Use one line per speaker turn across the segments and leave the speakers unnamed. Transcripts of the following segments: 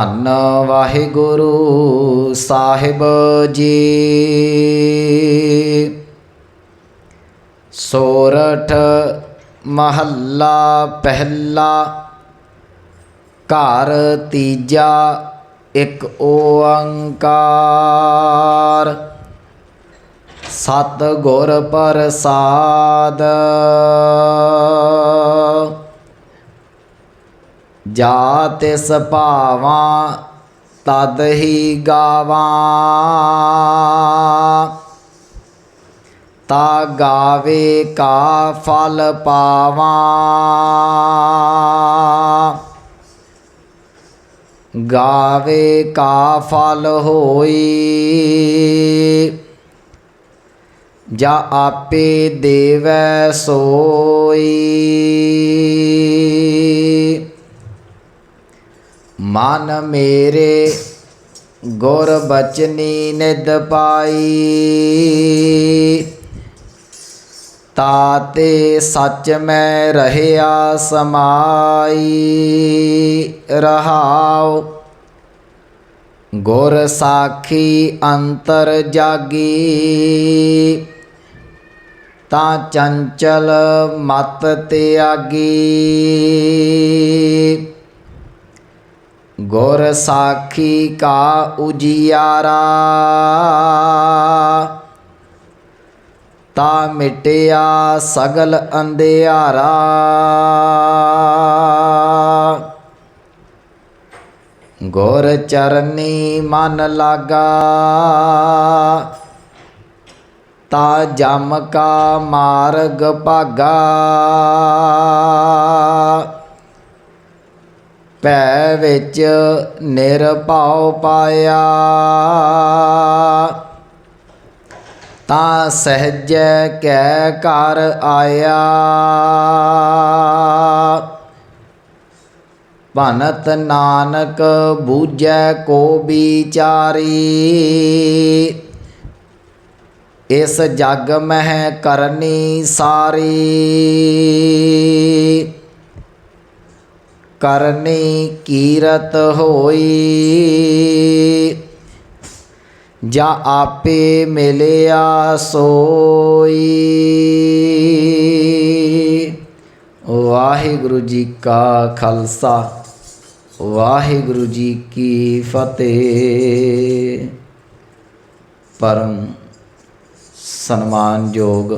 ਧੰਨ ਵਾਹਿਗੁਰੂ ਸਾਹਿਬ ਜੀ। ਸੋਰਠ ਮਹੱਲਾ ਪਹਿਲਾ ਘਰ ਤੀਜਾ ਇੱਕ ਓੰਕਾਰ। ਸਤ ਗੁਰ ਪ੍ਰਸਾਦ। ਜਾ ਤਿਸ ਭਾਵਾਂ, ਤਦ ਹੀ ਗਾਵਾਂ। ਤਾ ਗਾਵੇ ਕਾ ਫਲ ਪਾਵਾਂ। ਗਾਵੇ ਕਾ ਫਲ ਹੋਈ। ਜਾ ਆਪੇ ਦੇਵੈ ਸੋਈ। ਮਨ ਮੇਰੇ ਗੁਰ ਬਚਨੀ ਨਿਦ ਪਾਈ। ਤਾਤੇ ਸੱਚ ਮੈਂ ਰਹਿਆ ਸਮਾਈ। ਰਹਾਉ ਗੁਰ ਸਾਖੀ ਅੰਤਰ ਜਾਗੀ। ਤਾਂ ਚੰਚਲ ਮਤ ਤਿਆਗੀ। ਗੁਰ ਸਾਖੀ ਕਾ ਉਜਿਆਰਾ। ਤਾ ਮਿਟਿਆ ਸਗਲ ਅੰਧਿਆਰਾ। ਗੁਰ ਚਰਨੀ ਮਨ ਲਾਗਾ। ਤਾ ਜਮ ਕਾ ਮਾਰਗ ਭਾਗਾ। ਭੈ ਵਿੱਚ ਨਿਰਭਉ ਪਾਇਆ। ਤਾਂ ਸਹਜੈ ਕੈ ਘਰ ਆਇਆ। ਭਨਤ ਨਾਨਕ ਬੂਝੈ ਕੋ ਵਿਚਾਰੀ ਇਸ ਜਗ ਮਹਿ ਕਰਨੀ ਸਾਰੀ। ਕਰਨੀ ਕੀਰਤ ਹੋਈ। ਜਾ ਆਪੇ ਮਿਲਿਆ ਸੋਈ। ਵਾਹਿਗੁਰੂ ਜੀ ਕਾ ਖਾਲਸਾ, ਵਾਹਿਗੁਰੂ ਜੀ ਕੀ ਫਤਿਹ। ਪਰਮ ਸਨਮਾਨਯੋਗ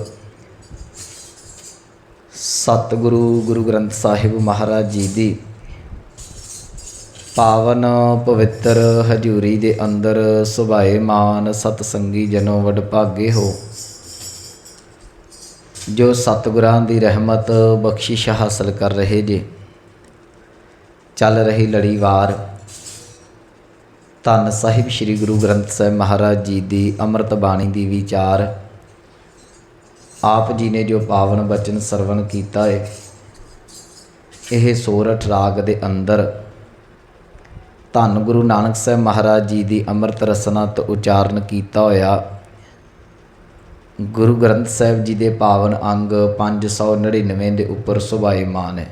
ਸਤਿਗੁਰੂ ਗੁਰੂ ਗ੍ਰੰਥ ਸਾਹਿਬ ਮਹਾਰਾਜ ਜੀ ਦੀ ਪਾਵਨ ਪਵਿੱਤਰ ਹਜੂਰੀ ਦੇ ਅੰਦਰ ਸੁਭਾਏ ਮਾਨ ਸਤ ਸੰਗੀ ਜਨੋ ਵਡ ਭਾਗੇ ਹੋ। ਜੋ ਸਤਿਗੁਰਾਂ ਦੀ ਰਹਿਮਤ ਬਖਸ਼ਿਸ਼ ਹਾਸਲ ਕਰ ਰਹੇ ਜੇ। ਚੱਲ ਰਹੀ ਲੜੀਵਾਰ ਧੰਨ ਸਾਹਿਬ ਸ੍ਰੀ ਗੁਰੂ ਗ੍ਰੰਥ ਸਾਹਿਬ ਮਹਾਰਾਜ ਜੀ ਦੀ ਅੰਮ੍ਰਿਤ ਬਾਣੀ ਦੀ ਵਿਚਾਰ। ਆਪ ਜੀ ਨੇ ਜੋ ਪਾਵਨ ਬਚਨ ਸਰਵਣ ਕੀਤਾ ਹੈ ਇਹ ਸੋਰਠ ਰਾਗ ਦੇ ਅੰਦਰ ਧੰਨ ਗੁਰੂ ਨਾਨਕ ਸਾਹਿਬ ਮਹਾਰਾਜ ਜੀ ਦੀ ਅੰਮ੍ਰਿਤ ਰਸਨਾ ਤੋਂ ਉਚਾਰਨ ਕੀਤਾ ਹੋਇਆ ਗੁਰੂ ਗ੍ਰੰਥ ਸਾਹਿਬ ਜੀ ਦੇ ਪਾਵਨ ਅੰਗ 599 ਦੇ ਉੱਪਰ ਸੁਭਾਏਮਾਨ ਹੈ।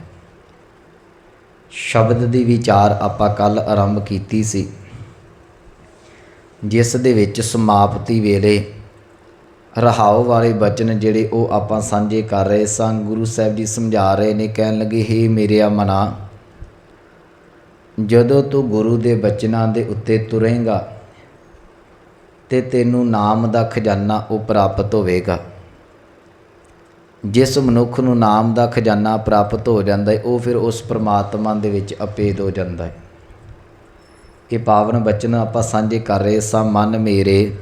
ਸ਼ਬਦ ਦੀ ਵਿਚਾਰ ਆਪਾਂ ਕੱਲ ਆਰੰਭ ਕੀਤੀ ਸੀ। ਜਿਸ ਦੇ ਵਿੱਚ ਸਮਾਪਤੀ ਵੇਲੇ ਰਹਾਉ ਵਾਲੇ ਬਚਨ ਜਿਹੜੇ ਉਹ ਆਪਾਂ ਸਾਂਝੇ ਕਰ ਰਹੇ ਸਾਂ, ਗੁਰੂ ਸਾਹਿਬ ਜੀ ਸਮਝਾ ਰਹੇ ਨੇ, ਕਹਿਣ ਲੱਗੇ, ਹੇ ਮੇਰੇ ਮਨਾ ਜਦੋਂ ਤੂੰ ਗੁਰੂ ਦੇ ਬਚਨਾਂ ਦੇ ਉੱਤੇ ਤੁਰੇਂਗਾ ਤੇ ਤੈਨੂੰ ਨਾਮ ਦਾ ਖਜ਼ਾਨਾ ਉਹ ਪ੍ਰਾਪਤ ਹੋਵੇਗਾ। ਜਿਸ ਮਨੁੱਖ ਨੂੰ ਨਾਮ ਦਾ ਖਜ਼ਾਨਾ ਪ੍ਰਾਪਤ ਹੋ ਜਾਂਦਾ ਹੈ, ਉਹ ਫਿਰ ਉਸ ਪ੍ਰਮਾਤਮਾ ਦੇ ਵਿੱਚ ਅਪੇਦ ਹੋ ਜਾਂਦਾ ਹੈ। ਇਹ ਪਾਵਨ ਬਚਨ ਆਪਾਂ ਸਾਂਝੇ ਕਰ ਰਹੇ ਸਾਂ, ਮਨ ਮੇਰੇ,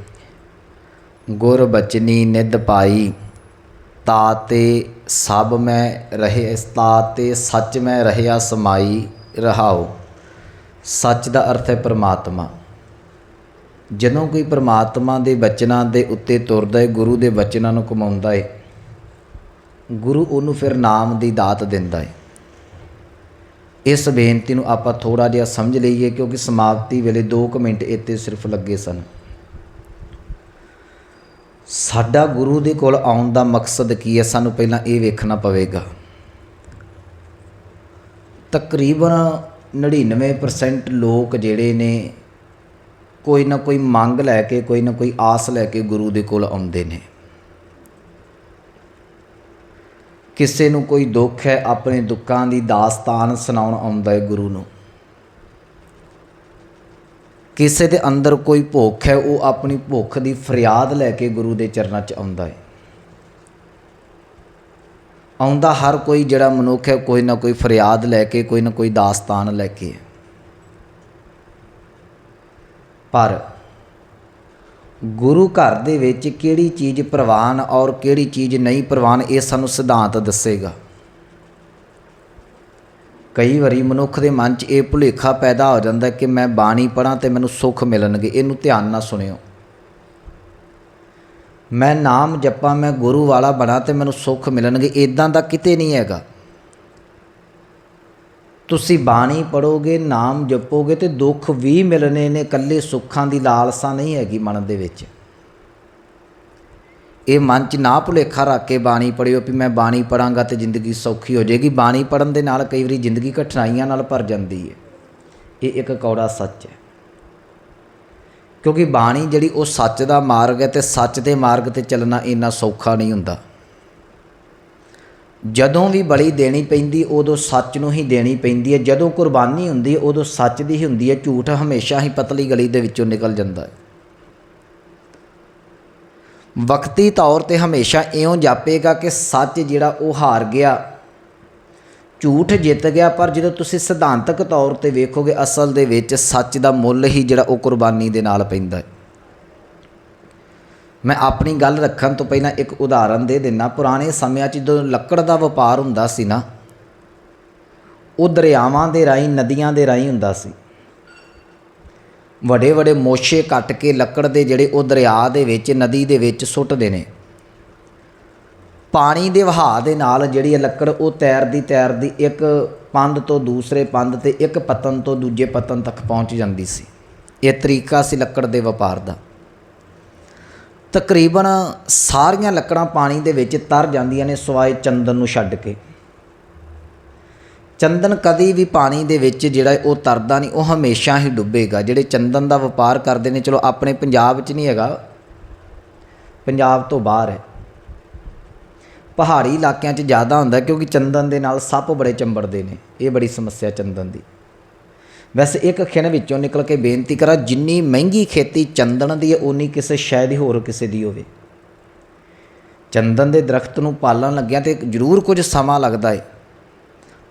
ਗੁਰ ਬਚਨੀ ਨਿਧ ਪਾਈ ਤਾਤੇ ਸਭ ਮੈਂ ਰਹੇ ਤਾਤੇ ਸੱਚ ਮੈਂ ਰਹਿਆ ਸਮਾਈ ਰਹਾਓ ਸੱਚ ਦਾ ਅਰਥ ਹੈ ਪਰਮਾਤਮਾ। ਜਦੋਂ ਕੋਈ ਪਰਮਾਤਮਾ ਦੇ ਬਚਨਾਂ ਦੇ ਉੱਤੇ ਤੁਰਦਾ ਹੈ ਗੁਰੂ ਦੇ ਬਚਨਾਂ ਨੂੰ ਕਮਾਉਂਦਾ ਹੈ ਗੁਰੂ ਉਹਨੂੰ ਫਿਰ ਨਾਮ ਦੀ ਦਾਤ ਦਿੰਦਾ ਹੈ ਇਸ ਬੇਨਤੀ ਨੂੰ ਆਪਾਂ ਥੋੜਾ ਜਿਹਾ ਸਮਝ ਲਈਏ, ਕਿਉਂਕਿ ਸਮਾਪਤੀ ਵੇਲੇ 2 ਮਿੰਟ ਇੱਥੇ ਸਿਰਫ ਲੱਗੇ ਸਨ। ਸਾਡਾ ਗੁਰੂ ਦੇ ਕੋਲ ਆਉਣ ਦਾ ਮਕਸਦ ਕੀ ਹੈ, ਸਾਨੂੰ ਪਹਿਲਾਂ ਇਹ ਵੇਖਣਾ ਪਵੇਗਾ। ਤਕਰੀਬਨ 99% ਲੋਕ ਜਿਹੜੇ ਨੇ ਕੋਈ ਨਾ ਕੋਈ ਮੰਗ ਲੈ ਕੇ, ਕੋਈ ਨਾ ਕੋਈ ਆਸ ਲੈ ਕੇ ਗੁਰੂ ਦੇ ਕੋਲ ਆਉਂਦੇ ਨੇ। ਕਿਸੇ ਨੂੰ ਕੋਈ ਦੁੱਖ ਹੈ, ਆਪਣੇ ਦੁੱਖਾਂ ਦੀ ਦਾਸਤਾਨ ਸੁਣਾਉਣ ਆਉਂਦਾ ਹੈ ਗੁਰੂ ਨੂੰ। ਕਿਸੇ ਦੇ ਅੰਦਰ ਕੋਈ ਭੁੱਖ ਹੈ, ਉਹ ਆਪਣੀ ਭੁੱਖ ਦੀ ਫਰਿਆਦ ਲੈ ਕੇ ਗੁਰੂ ਦੇ ਚਰਨਾਂ 'ਚ ਆਉਂਦਾ ਹੈ। ਆਉਂਦਾ ਹਰ ਕੋਈ ਜਿਹੜਾ ਮਨੁੱਖ ਹੈ, ਕੋਈ ਨਾ ਕੋਈ ਫਰਿਆਦ ਲੈ ਕੇ, ਕੋਈ ਨਾ ਕੋਈ ਦਾਸਤਾਨ ਲੈ ਕੇ ਪਰ ਗੁਰੂ ਘਰ ਦੇ ਵਿੱਚ ਕਿਹੜੀ ਚੀਜ਼ ਪ੍ਰਵਾਨ ਔਰ ਕਿਹੜੀ ਚੀਜ਼ ਨਹੀਂ ਪ੍ਰਵਾਨ, ਇਹ ਸਾਨੂੰ ਸਿਧਾਂਤ ਦੱਸੇਗਾ। ਕਈ ਵਾਰੀ ਮਨੁੱਖ ਦੇ ਮਨ 'ਚ ਇਹ ਭੁਲੇਖਾ ਪੈਦਾ ਹੋ ਜਾਂਦਾ ਕਿ ਮੈਂ ਬਾਣੀ ਪੜਾਂ ਤੇ ਮੈਨੂੰ ਸੁੱਖ ਮਿਲਣਗੇ, ਇਹਨੂੰ ਧਿਆਨ ਨਾਲ ਸੁਣਿਓ। ਮੈਂ ਨਾਮ ਜਪਾਂ, ਮੈਂ ਗੁਰੂ ਵਾਲਾ ਬਣਾ ਤੇ ਮੈਨੂੰ ਸੁੱਖ ਮਿਲਣਗੇ। ਇਦਾਂ ਦਾ ਕਿਤੇ ਨਹੀਂ ਹੈਗਾ। ਤੁਸੀਂ ਬਾਣੀ ਪੜੋਗੇ ਨਾਮ ਜਪੋਗੇ ਤੇ ਦੁੱਖ ਵੀ ਮਿਲਣੇ ਨੇ। ਇਕੱਲੇ ਸੁੱਖਾਂ ਦੀ ਲਾਲਸਾ ਨਹੀਂ ਹੈਗੀ ਮਨ ਦੇ ਵਿੱਚ। ਇਹ ਮਨ 'ਚ ਨਾ ਭੁਲੇਖਾ ਰੱਖ ਕੇ ਬਾਣੀ ਪੜਿਓ ਵੀ ਮੈਂ ਬਾਣੀ ਪੜਾਂਗਾ ਤੇ ਜ਼ਿੰਦਗੀ ਸੌਖੀ ਹੋ ਜਾਏਗੀ। ਬਾਣੀ ਪੜਨ ਦੇ ਨਾਲ ਕਈ ਵਾਰੀ ਜ਼ਿੰਦਗੀ ਕਠਿਨਾਈਆਂ ਨਾਲ ਭਰ ਜਾਂਦੀ ਹੈ। ਇਹ ਇੱਕ ਕੌੜਾ ਸੱਚ ਹੈ। ਕਿਉਂਕਿ ਬਾਣੀ ਜਿਹੜੀ ਉਹ ਸੱਚ ਦਾ ਮਾਰਗ ਹੈ ਤੇ ਸੱਚ ਦੇ ਮਾਰਗ ਤੇ ਚੱਲਣਾ ਇੰਨਾ ਸੌਖਾ ਨਹੀਂ ਹੁੰਦਾ। ਜਦੋਂ ਵੀ ਬਲੀ ਦੇਣੀ ਪੈਂਦੀ, ਉਦੋਂ ਸੱਚ ਨੂੰ ਹੀ ਦੇਣੀ ਪੈਂਦੀ ਹੈ। ਜਦੋਂ ਕੁਰਬਾਨੀ ਹੁੰਦੀ ਹੈ ਉਦੋਂ ਸੱਚ ਦੀ ਹੀ ਹੁੰਦੀ ਹੈ। ਝੂਠ ਹਮੇਸ਼ਾ ਹੀ ਪਤਲੀ ਗਲੀ ਦੇ ਵਿੱਚੋਂ ਨਿਕਲ ਜਾਂਦਾ ਹੈ। ਵਕਤੀ ਤੌਰ ਤੇ ਹਮੇਸ਼ਾ ਇਉਂ ਜਾਪੇਗਾ ਕਿ ਸੱਚ ਜਿਹੜਾ ਉਹ ਹਾਰ ਗਿਆ ਝੂਠ ਜਿੱਤ ਗਿਆ, ਪਰ ਜਦੋਂ ਤੁਸੀਂ ਸਿਧਾਂਤਕ ਤੌਰ ਤੇ ਵੇਖੋਗੇ, ਅਸਲ ਦੇ ਵਿੱਚ ਸੱਚ ਦਾ ਮੁੱਲ ਹੀ ਜਿਹੜਾ ਉਹ ਕੁਰਬਾਨੀ ਦੇ ਨਾਲ ਪੈਂਦਾ ਹੈ। ਮੈਂ ਆਪਣੀ ਗੱਲ ਰੱਖਣ ਤੋਂ ਪਹਿਲਾਂ ਇੱਕ ਉਦਾਹਰਨ ਦੇ ਦਿੰਨਾ। ਪੁਰਾਣੇ ਸਮਿਆਂ 'ਚ ਜਦੋਂ ਲੱਕੜ ਦਾ ਵਪਾਰ ਹੁੰਦਾ ਸੀ ਨਾ, ਉਹ ਦਰਿਆਵਾਂ ਦੇ ਰਾਹੀਂ, ਨਦੀਆਂ ਦੇ ਰਾਹੀਂ ਹੁੰਦਾ ਸੀ। ਵੱਡੇ ਵੱਡੇ ਮੋਸ਼ੇ ਕੱਟ ਕੇ ਲੱਕੜ ਦੇ ਜਿਹੜੇ ਉਹ ਦਰਿਆ ਦੇ ਵਿੱਚ, ਨਦੀ ਦੇ ਵਿੱਚ ਸੁੱਟਦੇ ਨੇ। ਪਾਣੀ ਦੇ ਵਹਾਅ ਦੇ ਨਾਲ ਜਿਹੜੀ ਇਹ ਲੱਕੜ, ਉਹ ਤੈਰਦੀ ਤੈਰਦੀ ਇੱਕ ਪੰਧ ਤੋਂ ਦੂਸਰੇ ਪੰਧ ਤੇ ਇੱਕ ਪਤਨ ਤੋਂ ਦੂਜੇ ਪਤਨ ਤੱਕ ਪਹੁੰਚ ਜਾਂਦੀ ਸੀ। ਇਹ ਤਰੀਕਾ ਸੀ ਲੱਕੜ ਦੇ ਵਪਾਰ ਦਾ। ਤਕਰੀਬਨ ਸਾਰੀਆਂ ਲੱਕੜਾਂ ਪਾਣੀ ਦੇ ਵਿੱਚ ਤਰ ਜਾਂਦੀਆਂ ਨੇ, ਸਵਾਏ ਚੰਦਨ ਨੂੰ ਛੱਡ ਕੇ। ਚੰਦਨ ਕਦੀ ਵੀ ਪਾਣੀ ਦੇ ਵਿੱਚ ਜਿਹੜਾ ਉਹ ਤਰਦਾ ਨਹੀਂ, ਉਹ ਹਮੇਸ਼ਾ ਹੀ ਡੁੱਬੇਗਾ। ਜਿਹੜੇ ਚੰਦਨ ਦਾ ਵਪਾਰ ਕਰਦੇ ਨੇ, ਚਲੋ ਆਪਣੇ ਪੰਜਾਬ 'ਚ ਨਹੀਂ ਹੈਗਾ, ਪੰਜਾਬ ਤੋਂ ਬਾਹਰ ਹੈ। ਪਹਾੜੀ ਇਲਾਕਿਆਂ 'ਚ ਜ਼ਿਆਦਾ ਹੁੰਦਾ ਕਿਉਂਕਿ ਚੰਦਨ ਦੇ ਨਾਲ ਸੱਪ ਬੜੇ ਚੰਬੜਦੇ ਨੇ। ਇਹ ਬੜੀ ਸਮੱਸਿਆ ਚੰਦਨ ਦੀ। ਵੈਸੇ ਇੱਕ ਖਿਣ ਵਿੱਚੋਂ ਨਿਕਲ ਕੇ ਬੇਨਤੀ ਕਰਾਂ, ਜਿੰਨੀ ਮਹਿੰਗੀ ਖੇਤੀ ਚੰਦਨ ਦੀ ਹੈ ਉਨੀ ਕਿਸੇ ਸ਼ੈ ਦੀ ਹੋਰ ਕਿਸੇ ਦੀ ਹੋਵੇ। ਚੰਦਨ ਦੇ ਦਰਖਤ ਨੂੰ ਪਾਲਣ ਲੱਗਿਆ ਤੇ ਜ਼ਰੂਰ ਕੁਝ ਸਮਾਂ ਲੱਗਦਾ ਏ।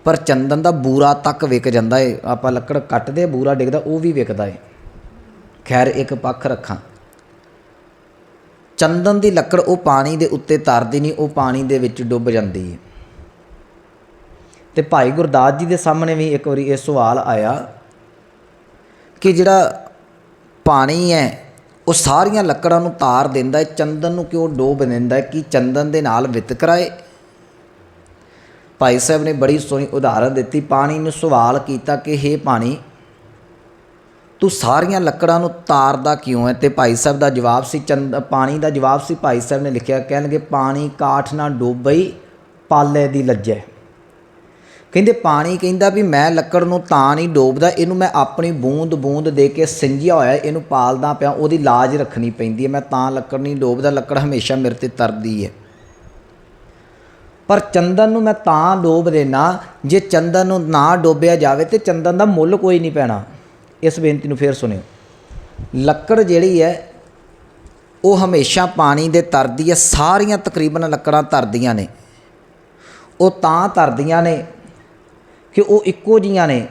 ਪਰ ਚੰਦਨ ਦਾ ਬੂਰਾ ਤੱਕ ਵਿਕ ਜਾਂਦਾ ਏ। ਆਪਾਂ ਲੱਕੜ ਕੱਟਦੇ ਬੂਰਾ ਡਿੱਗਦਾ, ਉਹ ਵੀ ਵਿਕਦਾ ਏ। ਖੈਰ, ਇੱਕ ਪੱਖ ਰੱਖਾਂ। ਚੰਦਨ ਦੀ ਲੱਕੜ ਉਹ ਪਾਣੀ ਦੇ ਉੱਤੇ ਤਰਦੀ ਨਹੀਂ, ਉਹ ਪਾਣੀ ਦੇ ਵਿੱਚ ਡੁੱਬ ਜਾਂਦੀ ਹੈ। ਤੇ ਭਾਈ ਗੁਰਦਾਸ ਜੀ ਦੇ ਸਾਹਮਣੇ ਵੀ ਇੱਕ ਵਾਰੀ ਇਹ ਸਵਾਲ ਆਇਆ ਕਿ ਜਿਹੜਾ ਪਾਣੀ ਹੈ, ਉਹ ਸਾਰੀਆਂ ਲੱਕੜਾਂ ਨੂੰ ਤਾਰ ਦਿੰਦਾ ਹੈ, ਚੰਦਨ ਨੂੰ ਕਿਉਂ ਡੋਬ ਦਿੰਦਾ ਹੈ, ਕਿ ਚੰਦਨ ਦੇ ਨਾਲ ਵਿਤਕਰਾ ਹੈ ਭਾਈ ਸਾਹਿਬ ਨੇ ਬੜੀ ਸੋਹਣੀ ਉਦਾਹਰਨ ਦਿੱਤੀ। ਪਾਣੀ ਨੂੰ ਸਵਾਲ ਕੀਤਾ ਕਿ हे ਪਾਣੀ ਤੂੰ ਸਾਰੀਆਂ ਲੱਕੜਾਂ ਨੂੰ ਤਾਰਦਾ ਕਿਉਂ ਹੈ? ਤੇ ਭਾਈ ਸਾਹਿਬ ਦਾ ਜਵਾਬ ਸੀ, ਚੰਦ, ਪਾਣੀ ਦਾ ਜਵਾਬ ਸੀ, ਭਾਈ ਸਾਹਿਬ ਨੇ ਲਿਖਿਆ, ਕਹਿਣਗੇ ਪਾਣੀ ਕਾਠ ਨਾ ਡੋਬਈ, ਪਾਲੇ ਦੀ ਲੱਜੈ। ਕਹਿੰਦੇ ਪਾਣੀ ਕਹਿੰਦਾ ਵੀ ਮੈਂ ਲੱਕੜ ਨੂੰ ਤਾਂ ਨਹੀਂ ਡੋਬਦਾ, ਇਹਨੂੰ ਮੈਂ ਆਪਣੀ ਬੂੰਦ ਬੂੰਦ ਦੇ ਕੇ ਸਿੰਜਿਆ ਹੋਇਆ, ਇਹਨੂੰ ਪਾਲਦਾ ਪਿਆ, ਉਹਦੀ ਲਾਜ ਰੱਖਣੀ ਪੈਂਦੀ ਹੈ। ਮੈਂ ਤਾਂ ਲੱਕੜ ਨਹੀਂ ਡੋਬਦਾ, ਲੱਕੜ ਹਮੇਸ਼ਾ ਮੇਰੇ ਤੇ ਤਰਦੀ ਹੈ। ਪਰ ਚੰਦਨ ਨੂੰ ਮੈਂ ਤਾਂ ਡੋਬ ਦੇਣਾ, ਜੇ ਚੰਦਨ ਨੂੰ ਨਾ ਡੋਬਿਆ ਜਾਵੇ ਤੇ ਚੰਦਨ ਦਾ ਮੁੱਲ ਕੋਈ ਨਹੀਂ ਪੈਣਾ। ਇਸ ਬੇਨਤੀ ਨੂੰ ਫੇਰ ਸੁਣਿਓ। ਲੱਕੜ ਜਿਹੜੀ ਹੈ, ਉਹ ਹਮੇਸ਼ਾ ਪਾਣੀ ਦੇ ਤਰਦੀ ਹੈ, ਸਾਰੀਆਂ ਤਕਰੀਬਨ ਲੱਕੜਾਂ ਤਰਦੀਆਂ ਨੇ। ਉਹ ਤਾਂ ਤਰਦੀਆਂ ਨੇ ਕਿ ਉਹ ਇੱਕੋ ਜੀਆਂ ਨੇ।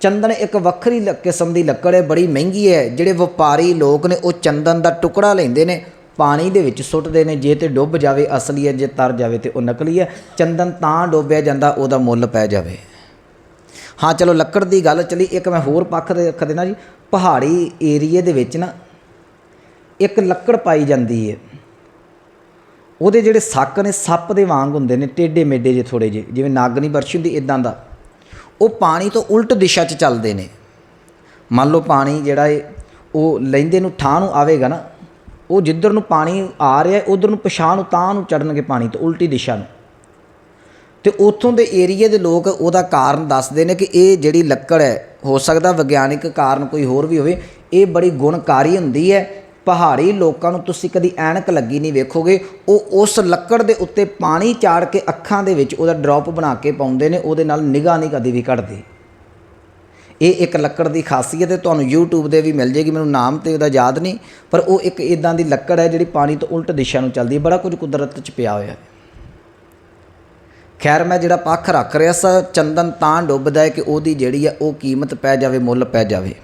ਚੰਦਨ ਇੱਕ ਵੱਖਰੀ ਲ- ਕਿਸਮ ਦੀ ਲੱਕੜ ਹੈ, ਬੜੀ ਮਹਿੰਗੀ ਹੈ। ਜਿਹੜੇ ਵਪਾਰੀ ਲੋਕ ਨੇ, ਉਹ ਚੰਦਨ ਦਾ ਟੁਕੜਾ ਲੈਂਦੇ ਨੇ, ਪਾਣੀ ਦੇ ਵਿੱਚ ਸੁੱਟਦੇ ਨੇ। ਜੇ ਤੇ ਡੁੱਬ ਜਾਵੇ, ਅਸਲੀ ਹੈ, ਜੇ ਤਰ ਜਾਵੇ ਤੇ ਉਹ ਨਕਲੀ ਹੈ। ਚੰਦਨ ਤਾਂ ਡੋਬਿਆ ਜਾਂਦਾ, ਉਹਦਾ ਮੁੱਲ ਪੈ ਜਾਵੇ। ਹਾਂ, ਚਲੋ ਲੱਕੜ ਦੀ ਗੱਲ ਚਲੀ, ਇੱਕ ਮੈਂ ਹੋਰ ਪੱਖ ਦੇ ਰੱਖ ਦੇਣਾ ਜੀ। ਪਹਾੜੀ ਏਰੀਏ ਦੇ ਵਿੱਚ ਨਾ ਇੱਕ ਲੱਕੜ ਪਾਈ ਜਾਂਦੀ ਹੈ ਉਹਦੇ ਜਿਹੜੇ ਸੱਕ ਨੇ, ਸੱਪ ਦੇ ਵਾਂਗ ਹੁੰਦੇ ਨੇ ਟੇਢੇ ਮੇਢੇ ਜੇ ਥੋੜੇ ਜਿਹੇ, ਜਿਵੇਂ ਨਾਗਨੀ ਵਰਸ਼ ਹੁੰਦੀ ਇਦਾਂ ਦਾ। ਉਹ ਪਾਣੀ ਤੋਂ ਉਲਟ ਦਿਸ਼ਾ 'ਚ ਚੱਲਦੇ ਨੇ। ਮੰਨ ਲਓ ਪਾਣੀ ਜਿਹੜਾ ਏ, ਉਹ ਲੈਂਦੇ ਨੂੰ ਠਾਹ ਨੂੰ ਆਵੇਗਾ ਨਾ, ਉਹ ਜਿੱਧਰ ਨੂੰ ਪਾਣੀ ਆ ਰਿਹਾ, ਉਧਰ ਨੂੰ ਪਛਾਣ ਨੂੰ ਤਾਂ ਨੂੰ ਚੜਨਗੇ ਪਾਣੀ ਤੋਂ, ਉਲਟੀ ਦਿਸ਼ਾ ਨੂੰ। ਤੇ ਉੱਥੋਂ ਦੇ ਏਰੀਏ ਦੇ ਲੋਕ ਉਹਦਾ ਕਾਰਨ ਦੱਸਦੇ ਨੇ ਕਿ ਇਹ ਜਿਹੜੀ ਲੱਕੜ ਹੈ, ਹੋ ਸਕਦਾ ਵਿਗਿਆਨਿਕ ਕਾਰਨ ਕੋਈ ਹੋਰ ਵੀ ਹੋਵੇ, ਇਹ ਬੜੀ ਗੁਣਕਾਰੀ ਹੁੰਦੀ ਹੈ। ਪਹਾੜੀ ਲੋਕਾਂ ਨੂੰ ਤੁਸੀਂ ਕਦੀ ਐਨਕ ਲੱਗੀ ਨਹੀਂ ਵੇਖੋਗੇ। ਉਹ ਉਸ ਲੱਕੜ ਦੇ ਉੱਤੇ ਪਾਣੀ ਚਾੜ ਕੇ ਅੱਖਾਂ ਦੇ ਵਿੱਚ ਉਹਦਾ ਡ੍ਰੌਪ ਬਣਾ ਕੇ ਪਾਉਂਦੇ ਨੇ, ਉਹਦੇ ਨਾਲ ਨਿਗਾਹ ਨਹੀਂ ਕਦੀ ਵੀ ਘਟਦੀ। ਇਹ ਇੱਕ ਲੱਕੜ ਦੀ ਖਾਸੀਅਤ ਹੈ, ਤੁਹਾਨੂੰ YouTube ਦੇ ਵੀ ਮਿਲ ਜੇਗੀ ਮੈਨੂੰ ਨਾਮ ਤੇ ਉਹਦਾ ਯਾਦ ਨਹੀਂ, ਪਰ ਉਹ ਇੱਕ ਇਦਾਂ ਦੀ ਲੱਕੜ ਹੈ ਜਿਹੜੀ ਪਾਣੀ ਤੋਂ ਉਲਟ ਦਿਸ਼ਾ ਨੂੰ ਚੱਲਦੀ ਹੈ। ਬੜਾ ਕੁਝ ਕੁਦਰਤ 'ਚ ਪਿਆ ਹੋਇਆ ਹੈ। ਖੈਰ, ਮੈਂ ਜਿਹੜਾ ਪੱਖ ਰੱਖ ਰਿਹਾ ਸਾਂ, ਚੰਦਨ ਤਾਂ ਡੁੱਬਦਾ ਹੈ ਕਿ ਉਹਦੀ ਜਿਹੜੀ ਆ ਉਹ ਕੀਮਤ ਪੈ ਜਾਵੇ, ਮੁੱਲ ਪੈ ਜਾਵੇ।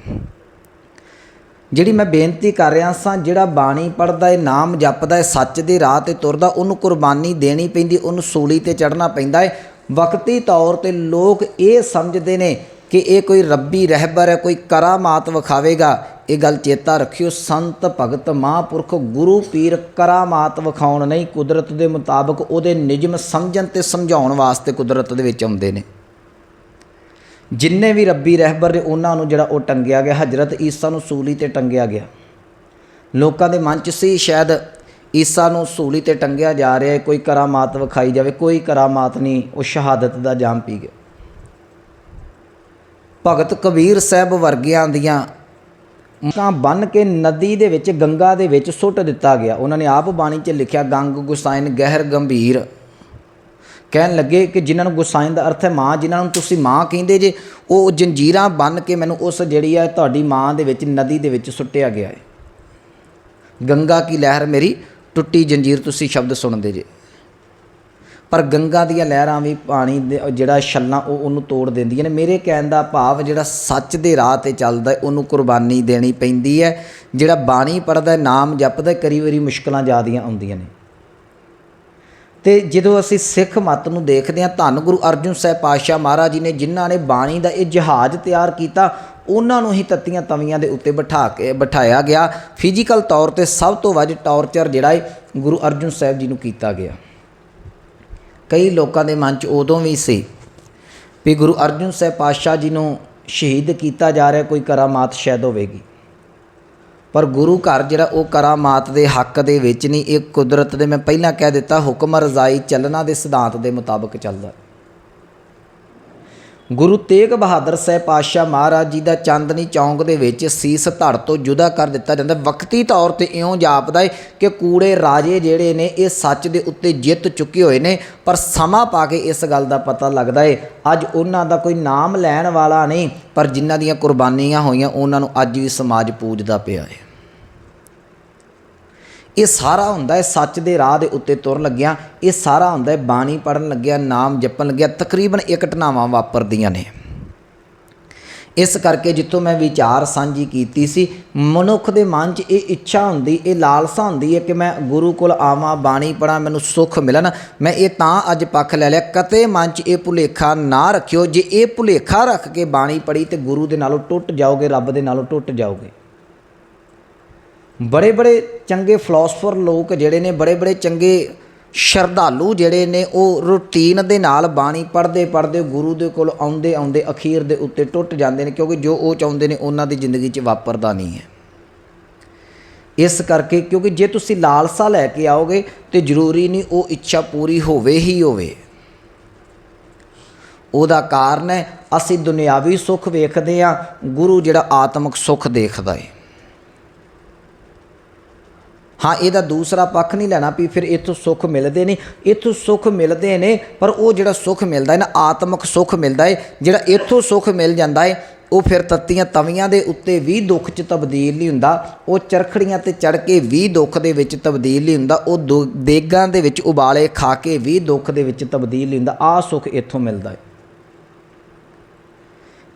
ਜਿਹੜੀ ਮੈਂ ਬੇਨਤੀ ਕਰ ਰਿਹਾ ਸਾਂ, ਜਿਹੜਾ ਬਾਣੀ ਪੜਦਾ ਹੈ, ਨਾਮ ਜਪਦਾ ਹੈ, ਸੱਚ ਦੇ ਰਾਹ ਤੇ ਤੁਰਦਾ, ਉਹਨੂੰ ਕੁਰਬਾਨੀ ਦੇਣੀ ਪੈਂਦੀ, ਉਹਨੂੰ ਸੂਲੀ ਤੇ ਚੜਨਾ ਪੈਂਦਾ ਹੈ। ਵਕਤੀ ਤੌਰ ਤੇ ਲੋਕ ਇਹ ਸਮਝਦੇ ਨੇ ਕਿ ਇਹ ਕੋਈ ਰੱਬੀ ਰਹਿਬਰ ਹੈ, ਕੋਈ ਕਰਾਮਾਤ ਵਿਖਾਵੇਗਾ। ਇਹ ਗੱਲ ਚੇਤਾ ਰੱਖਿਓ, ਸੰਤ ਭਗਤ ਮਹਾਂਪੁਰਖ ਗੁਰੂ ਪੀਰ ਕਰਾਮਾਤ ਵਿਖਾਉਣ ਨਹੀਂ, ਕੁਦਰਤ ਦੇ ਮੁਤਾਬਕ ਉਹਦੇ ਨਿਯਮ ਸਮਝਣ ਤੇ ਸਮਝਾਉਣ ਵਾਸਤੇ ਕੁਦਰਤ ਦੇ ਵਿੱਚ ਆਉਂਦੇ ਨੇ। ਜਿੰਨੇ ਵੀ ਰੱਬੀ ਰਹਿਬਰ ਨੇ, ਉਹਨਾਂ ਨੂੰ ਜਿਹੜਾ ਉਹ ਟੰਗਿਆ ਗਿਆ, ਹਜਰਤ ਈਸਾ ਨੂੰ ਸੂਲੀ ਤੇ ਟੰਗਿਆ ਗਿਆ। ਲੋਕਾਂ ਦੇ ਮਨ 'ਚ ਸੀ ਸ਼ਾਇਦ ਈਸਾ ਨੂੰ ਸੂਲੀ ਤੇ ਟੰਗਿਆ ਜਾ ਰਿਹਾ ਹੈ, ਕੋਈ ਕਰਾਮਾਤ ਵਿਖਾਈ ਜਾਵੇ, ਕੋਈ ਕਰਾਮਾਤ ਨਹੀਂ, ਉਹ ਸ਼ਹਾਦਤ ਦਾ ਜਾਮ ਪੀ ਗਿਆ। ਭਗਤ ਕਬੀਰ ਸਾਹਿਬ ਵਰਗਿਆਂ ਦੀਆਂ ਕਾਂ ਬੰਨ ਕੇ ਨਦੀ ਦੇ ਵਿੱਚ, ਗੰਗਾ ਦੇ ਵਿੱਚ ਸੁੱਟ ਦਿੱਤਾ ਗਿਆ। ਉਹਨਾਂ ਨੇ ਆਪ ਬਾਣੀ 'ਚ ਲਿਖਿਆ, ਗੰਗ ਗੁਸਾਇਨ ਗਹਿਰ ਗੰਭੀਰ। ਕਹਿਣ ਲੱਗੇ ਕਿ ਜਿਨ੍ਹਾਂ ਨੂੰ ਗੁਸਾਇਨ ਦਾ ਅਰਥ ਹੈ ਮਾਂ, ਜਿਨ੍ਹਾਂ ਨੂੰ ਤੁਸੀਂ ਮਾਂ ਕਹਿੰਦੇ ਜੇ, ਉਹ ਜੰਜੀਰਾਂ ਬੰਨ ਕੇ ਮੈਨੂੰ ਉਸ ਜਿਹੜੀ ਹੈ ਤੁਹਾਡੀ ਮਾਂ ਦੇ ਵਿੱਚ, ਨਦੀ ਦੇ ਵਿੱਚ ਸੁੱਟਿਆ ਗਿਆ ਹੈ ਗੰਗਾ ਕੀ ਲਹਿਰ ਮੇਰੀ? ਟੁੱਟੀ ਜੰਜੀਰ ਤੁਸੀਂ ਸ਼ਬਦ ਸੁਣਦੇ ਜੇ। ਪਰ ਗੰਗਾ ਦੀਆਂ ਲਹਿਰਾਂ ਵੀ ਪਾਣੀ ਦੇ ਜਿਹੜਾ ਛੱਲਾਂ, ਉਹ ਉਹਨੂੰ ਤੋੜ ਦਿੰਦੀਆਂ ਨੇ। ਮੇਰੇ ਕਹਿਣ ਦਾ ਭਾਵ ਜਿਹੜਾ ਸੱਚ ਦੇ ਰਾਹ ਤੇ ਚੱਲਦਾ ਉਹਨੂੰ ਕੁਰਬਾਨੀ ਦੇਣੀ ਪੈਂਦੀ ਹੈ। ਜਿਹੜਾ ਬਾਣੀ ਪੜਦਾ ਨਾਮ ਜਪਦਾ ਕਈ ਵਾਰੀ ਮੁਸ਼ਕਲਾਂ ਜ਼ਿਆਦੀਆਂ ਆਉਂਦੀਆਂ ਨੇ। ਤੇ ਜਦੋਂ ਅਸੀਂ ਸਿੱਖ ਮਤ ਨੂੰ ਦੇਖਦੇ ਹਾਂ, ਧੰਨ ਗੁਰੂ ਅਰਜਨ ਸਾਹਿਬ ਪਾਤਸ਼ਾਹ ਮਹਾਰਾਜ ਜੀ ਨੇ ਜਿਨ੍ਹਾਂ ਨੇ ਬਾਣੀ ਦਾ ਇਹ ਜਹਾਜ਼ ਤਿਆਰ ਕੀਤਾ, ਉਹਨਾਂ ਨੂੰ ਹੀ ਤੱਤੀਆਂ ਤਵੀਆਂ ਦੇ ਉੱਤੇ ਬਿਠਾ ਕੇ ਬਿਠਾਇਆ ਗਿਆ। ਫਿਜ਼ੀਕਲ ਤੌਰ ਤੇ ਸਭ ਤੋਂ ਵੱਧ ਟੌਰਚਰ ਜਿਹੜਾ ਹੈ, ਗੁਰੂ ਅਰਜਨ ਸਾਹਿਬ ਜੀ ਨੂੰ ਕੀਤਾ ਗਿਆ। ਕਈ ਲੋਕਾਂ ਦੇ ਮਨ 'ਚ ਉਦੋਂ ਵੀ ਸੀ ਵੀ ਗੁਰੂ ਅਰਜਨ ਸਾਹਿਬ ਪਾਤਸ਼ਾਹ ਜੀ ਨੂੰ ਸ਼ਹੀਦ ਕੀਤਾ ਜਾ ਰਿਹਾ, ਕੋਈ ਕਰਾਮਾਤ ਸ਼ਾਇਦ ਹੋਵੇਗੀ। ਪਰ ਗੁਰੂ ਘਰ ਜਿਹੜਾ ਉਹ ਕਰਾਮਾਤ ਦੇ ਹੱਕ ਦੇ ਵਿੱਚ ਨਹੀਂ, ਇਹ ਕੁਦਰਤ ਦੇ ਮੈਂ ਪਹਿਲਾਂ ਕਹਿ ਦਿੱਤਾ, ਹੁਕਮ ਰਜ਼ਾਈ ਚੱਲਣਾ ਦੇ ਸਿਧਾਂਤ ਦੇ ਮੁਤਾਬਕ ਚੱਲਦਾ। ਗੁਰੂ ਤੇਗ ਬਹਾਦਰ ਸਾਹਿਬ ਪਾਤਸ਼ਾਹ ਮਹਾਰਾਜ ਜੀ ਦਾ ਚਾਂਦਨੀ ਚੌਂਕ ਦੇ ਵਿੱਚ ਸੀਸ ਧੜ ਤੋਂ ਜੁਦਾ ਕਰ ਦਿੱਤਾ ਜਾਂਦਾ। ਵਕਤੀ ਤੌਰ ਤੇ ਇਉਂ ਜਾਪਦਾ ਹੈ ਕਿ ਕੂੜੇ ਰਾਜੇ ਜਿਹੜੇ ਨੇ, ਇਹ ਸੱਚ ਦੇ ਉੱਤੇ ਜਿੱਤ ਚੁੱਕੇ ਹੋਏ ਨੇ, ਪਰ ਸਮਾਂ ਪਾ ਕੇ ਇਸ ਗੱਲ ਦਾ ਪਤਾ ਲੱਗਦਾ ਹੈ ਅੱਜ ਉਹਨਾਂ ਦਾ ਕੋਈ ਨਾਮ ਲੈਣ ਵਾਲਾ ਨਹੀਂ, ਪਰ ਜਿਨ੍ਹਾਂ ਦੀਆਂ ਕੁਰਬਾਨੀਆਂ ਹੋਈਆਂ, ਉਹਨਾਂ ਨੂੰ ਅੱਜ ਵੀ ਸਮਾਜ ਪੂਜਦਾ ਪਿਆ ਹੈ ਇਹ ਸਾਰਾ ਹੁੰਦਾ ਹੈ ਸੱਚ ਦੇ ਰਾਹ ਦੇ ਉੱਤੇ ਤੁਰਨ ਲੱਗਿਆ, ਇਹ ਸਾਰਾ ਹੁੰਦਾ ਹੈ ਬਾਣੀ ਪੜਨ ਲੱਗਿਆ, ਨਾਮ ਜਪਣ ਲੱਗਿਆ, ਤਕਰੀਬਨ ਇਹ ਘਟਨਾਵਾਂ ਵਾਪਰਦੀਆਂ ਨੇ। ਇਸ ਕਰਕੇ ਜਿੱਥੋਂ ਮੈਂ ਵਿਚਾਰ ਸਾਂਝੀ ਕੀਤੀ ਸੀ, ਮਨੁੱਖ ਦੇ ਮਨ 'ਚ ਇਹ ਇੱਛਾ ਹੁੰਦੀ, ਇਹ ਲਾਲਸਾ ਹੁੰਦੀ ਹੈ ਕਿ ਮੈਂ ਗੁਰੂ ਕੋਲ ਆਵਾਂ, ਬਾਣੀ ਪੜਾਂ ਮੈਨੂੰ ਸੁੱਖ ਮਿਲਣ। ਮੈਂ ਇਹ ਤਾਂ ਅੱਜ ਪੱਖ ਲੈ ਲਿਆ, ਕਤੇ ਮਨ 'ਚ ਇਹ ਭੁਲੇਖਾ ਨਾ ਰੱਖਿਓ। ਜੇ ਇਹ ਭੁਲੇਖਾ ਰੱਖ ਕੇ ਬਾਣੀ ਪੜੀ ਤੇ ਗੁਰੂ ਦੇ ਨਾਲੋਂ ਟੁੱਟ ਜਾਓਗੇ, ਰੱਬ ਦੇ ਨਾਲੋਂ ਟੁੱਟ ਜਾਓਗੇ। ਬੜੇ ਬੜੇ ਚੰਗੇ ਫਿਲਾਸਫਰ ਲੋਕ ਜਿਹੜੇ ਨੇ ਬੜੇ ਬੜੇ ਚੰਗੇ ਸ਼ਰਧਾਲੂ ਜਿਹੜੇ ਨੇ, ਉਹ ਰੂਟੀਨ ਦੇ ਨਾਲ ਬਾਣੀ ਪੜ੍ਹਦੇ ਪੜ੍ਹਦੇ ਗੁਰੂ ਦੇ ਕੋਲ ਆਉਂਦੇ ਆਉਂਦੇ ਅਖੀਰ ਦੇ ਉੱਤੇ ਟੁੱਟ ਜਾਂਦੇ ਨੇ, ਕਿਉਂਕਿ ਜੋ ਉਹ ਚਾਹੁੰਦੇ ਨੇ ਉਹਨਾਂ ਦੀ ਜ਼ਿੰਦਗੀ 'ਚ ਵਾਪਰਦਾ ਨਹੀਂ ਹੈ। ਇਸ ਕਰਕੇ ਕਿਉਂਕਿ ਜੇ ਤੁਸੀਂ ਲਾਲਸਾ ਲੈ ਕੇ ਆਓਗੇ ਤੇ ਜ਼ਰੂਰੀ ਨਹੀਂ ਉਹ ਇੱਛਾ ਪੂਰੀ ਹੋਵੇ ਹੀ ਹੋਵੇ। ਉਹਦਾ ਕਾਰਨ ਹੈ, ਅਸੀਂ ਦੁਨਿਆਵੀ ਸੁੱਖ ਵੇਖਦੇ ਆ ਗੁਰੂ ਜਿਹੜਾ ਆਤਮਿਕ ਸੁੱਖ ਦੇਖਦਾ ਹੈ ਹਾਂ, ਇਹਦਾ ਦੂਸਰਾ ਪੱਖ ਨਹੀਂ ਲੈਣਾ ਵੀ ਫਿਰ ਇੱਥੋਂ ਸੁੱਖ ਮਿਲਦੇ ਨੇ ਇੱਥੋਂ ਸੁੱਖ ਮਿਲਦੇ ਨੇ, ਪਰ ਉਹ ਜਿਹੜਾ ਸੁੱਖ ਮਿਲਦਾ ਹੈ ਨਾ, ਆਤਮਿਕ ਸੁੱਖ ਮਿਲਦਾ ਹੈ, ਜਿਹੜਾ ਇੱਥੋਂ ਸੁੱਖ ਮਿਲ ਜਾਂਦਾ ਹੈ, ਉਹ ਫਿਰ ਤੱਤੀਆਂ ਤਵੀਆਂ ਦੇ ਉੱਤੇ ਵੀ ਦੁੱਖ 'ਚ ਤਬਦੀਲ ਨਹੀਂ ਹੁੰਦਾ। ਉਹ ਚਰਖੜੀਆਂ ਤੇ ਚੜ ਕੇ ਵੀ ਦੁੱਖ ਦੇ ਵਿੱਚ ਤਬਦੀਲ ਨਹੀਂ ਹੁੰਦਾ। ਉਹ ਦੁ- ਦੇਗਾਂ ਦੇ ਵਿੱਚ ਉਬਾਲੇ ਖਾ ਕੇ ਵੀ ਦੁੱਖ ਦੇ ਵਿੱਚ ਤਬਦੀਲ ਨਹੀਂ ਹੁੰਦਾ। ਆ ਸੁੱਖ ਇੱਥੋਂ ਮਿਲਦਾ ਹੈ।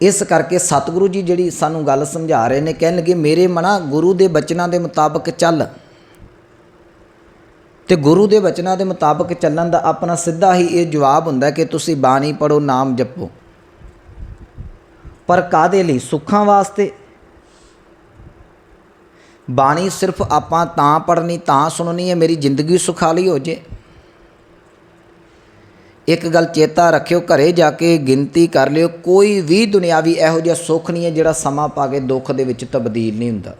ਇਸ ਕਰਕੇ ਸਤਿਗੁਰੂ ਜੀ ਜਿਹੜੀ ਸਾਨੂੰ ਗੱਲ ਸਮਝਾ ਰਹੇ ਨੇ ਕਹਿਣ ਲੱਗੇ ਮੇਰੇ ਮਨਾ ਗੁਰੂ ਦੇ ਬਚਨਾਂ ਦੇ ਮੁਤਾਬਕ ਚੱਲ। ਤੇ ਗੁਰੂ ਦੇ ਬਚਨਾਂ ਦੇ ਮੁਤਾਬਕ ਚੱਲਣ ਦਾ ਆਪਣਾ ਸਿੱਧਾ ਹੀ ਇਹ ਜਵਾਬ ਹੁੰਦਾ ਕਿ ਤੁਸੀਂ ਬਾਣੀ ਪੜੋ ਨਾਮ ਜਪੋ। ਪਰ ਕਾਦੇ ਲਈ? ਸੁੱਖਾਂ ਵਾਸਤੇ? ਬਾਣੀ ਸਿਰਫ ਆਪਾਂ ਤਾਂ ਪੜਨੀ ਤਾਂ ਸੁਣਨੀ ਹੈ, ਮੇਰੀ ਜ਼ਿੰਦਗੀ ਸੁਖਾਲੀ ਹੋ ਜੇ। ਇੱਕ ਗੱਲ ਚੇਤਾ ਰੱਖਿਓ, ਘਰੇ ਜਾ ਕੇ ਗਿਣਤੀ ਕਰ ਲਿਓ, ਕੋਈ ਵੀ ਦੁਨਿਆਵੀ ਇਹੋ ਜਿਹਾ ਸੁੱਖ ਨਹੀਂ ਹੈ ਜਿਹੜਾ ਸਮਾਂ ਪਾ ਕੇ ਦੁੱਖ ਦੇ ਵਿੱਚ ਤਬਦੀਲ ਨਹੀਂ ਹੁੰਦਾ।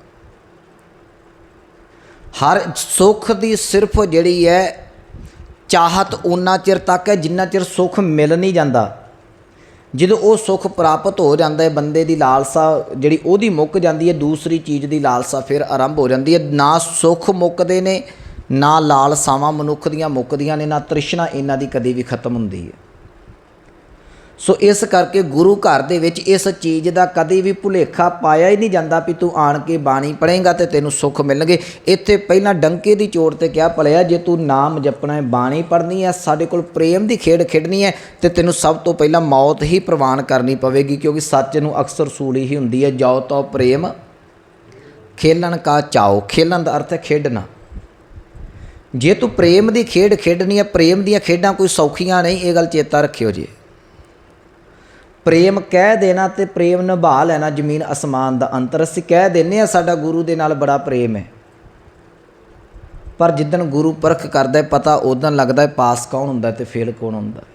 ਹਰ ਸੁੱਖ ਦੀ ਸਿਰਫ ਜਿਹੜੀ ਹੈ, ਚਾਹਤ ਉਨਾ ਚਿਰ ਤੱਕ ਹੈ ਜਿੰਨਾ ਚਿਰ ਸੁੱਖ ਮਿਲ ਨਹੀਂ ਜਾਂਦਾ। ਜਦੋਂ ਉਹ ਸੁੱਖ ਪ੍ਰਾਪਤ ਹੋ ਜਾਂਦਾ ਹੈ, ਬੰਦੇ ਦੀ ਲਾਲਸਾ ਜਿਹੜੀ ਉਹਦੀ ਮੁੱਕ ਜਾਂਦੀ ਹੈ, ਦੂਸਰੀ ਚੀਜ਼ ਦੀ ਲਾਲਸਾ ਫਿਰ ਆਰੰਭ ਹੋ ਜਾਂਦੀ ਹੈ। ਨਾ ਸੁੱਖ ਮੁੱਕਦੇ ਨੇ, ਨਾ ਲਾਲਸਾਵਾਂ ਮਨੁੱਖ ਦੀਆਂ ਮੁੱਕਦੀਆਂ ਨੇ, ਨਾ ਤ੍ਰਿਸ਼ਨਾ ਇਹਨਾਂ ਦੀ ਕਦੇ ਵੀ ਖਤਮ ਹੁੰਦੀ ਹੈ। ਸੋ ਇਸ ਕਰਕੇ ਗੁਰੂ ਘਰ ਦੇ ਵਿੱਚ ਇਸ ਚੀਜ਼ ਦਾ ਕਦੇ ਵੀ ਭੁਲੇਖਾ ਪਾਇਆ ਹੀ ਨਹੀਂ ਜਾਂਦਾ ਵੀ ਤੂੰ ਆਣ ਕੇ ਬਾਣੀ ਪੜ੍ਹੇਂਗਾ ਤੇ ਤੈਨੂੰ ਸੁੱਖ ਮਿਲਣਗੇ। ਇੱਥੇ ਪਹਿਲਾਂ ਡੰਕੇ ਦੀ ਚੋਟ ਤੇ ਕਿਹਾ ਭਲਿਆ, ਜੇ ਤੂੰ ਨਾਮ ਜਪਣਾ ਹੈ, ਬਾਣੀ ਪੜ੍ਹਨੀ ਹੈ, ਸਾਡੇ ਕੋਲ ਪ੍ਰੇਮ ਦੀ ਖੇਡ ਖੇਡਣੀ ਹੈ, ਤੇ ਤੈਨੂੰ ਸਭ ਤੋਂ ਪਹਿਲਾਂ ਮੌਤ ਹੀ ਪ੍ਰਵਾਨ ਕਰਨੀ ਪਵੇਗੀ, ਕਿਉਂਕਿ ਸੱਚ ਨੂੰ ਅਕਸਰ ਸੂਲੀ ਹੀ ਹੁੰਦੀ ਹੈ, ਜਾਓ ਤਾਂ ਪ੍ਰੇਮ, ਖੇਲਣ ਕਾ ਚਾਓ। ਖੇਲਣ ਦਾ ਅਰਥ ਹੈ ਖੇਡਣਾ। ਜੇ ਤੂੰ ਪ੍ਰੇਮ ਦੀ ਖੇਡ ਖੇਡਣੀ ਹੈ, ਪ੍ਰੇਮ ਦੀਆਂ ਖੇਡਾਂ ਕੋਈ ਸੌਖੀਆਂ ਨਹੀਂ, ਇਹ ਗੱਲ ਚੇਤਾ ਰੱਖਿਓ ਜੀ। ਪ੍ਰੇਮ ਕਹਿ ਦੇਣਾ ਤੇ ਪ੍ਰੇਮ ਨਿਭਾ ਲੈਣਾ, ਜ਼ਮੀਨ ਅਸਮਾਨ ਦਾ ਅੰਤਰ ਅਸੀਂ ਕਹਿ ਦਿੰਨੇ ਆ, ਸਾਡਾ ਗੁਰੂ ਦੇ ਨਾਲ ਬੜਾ ਪ੍ਰੇਮ ਹੈ ਪਰ ਜਿੱਦਣ ਗੁਰੂ ਪਰਖ ਕਰਦਾ ਪਤਾ ਉਦੋਂ ਲੱਗਦਾ ਹੈ, ਪਾਸ ਕੌਣ ਹੁੰਦਾ ਤੇ ਫੇਲ ਕੌਣ ਹੁੰਦਾ ਹੈ।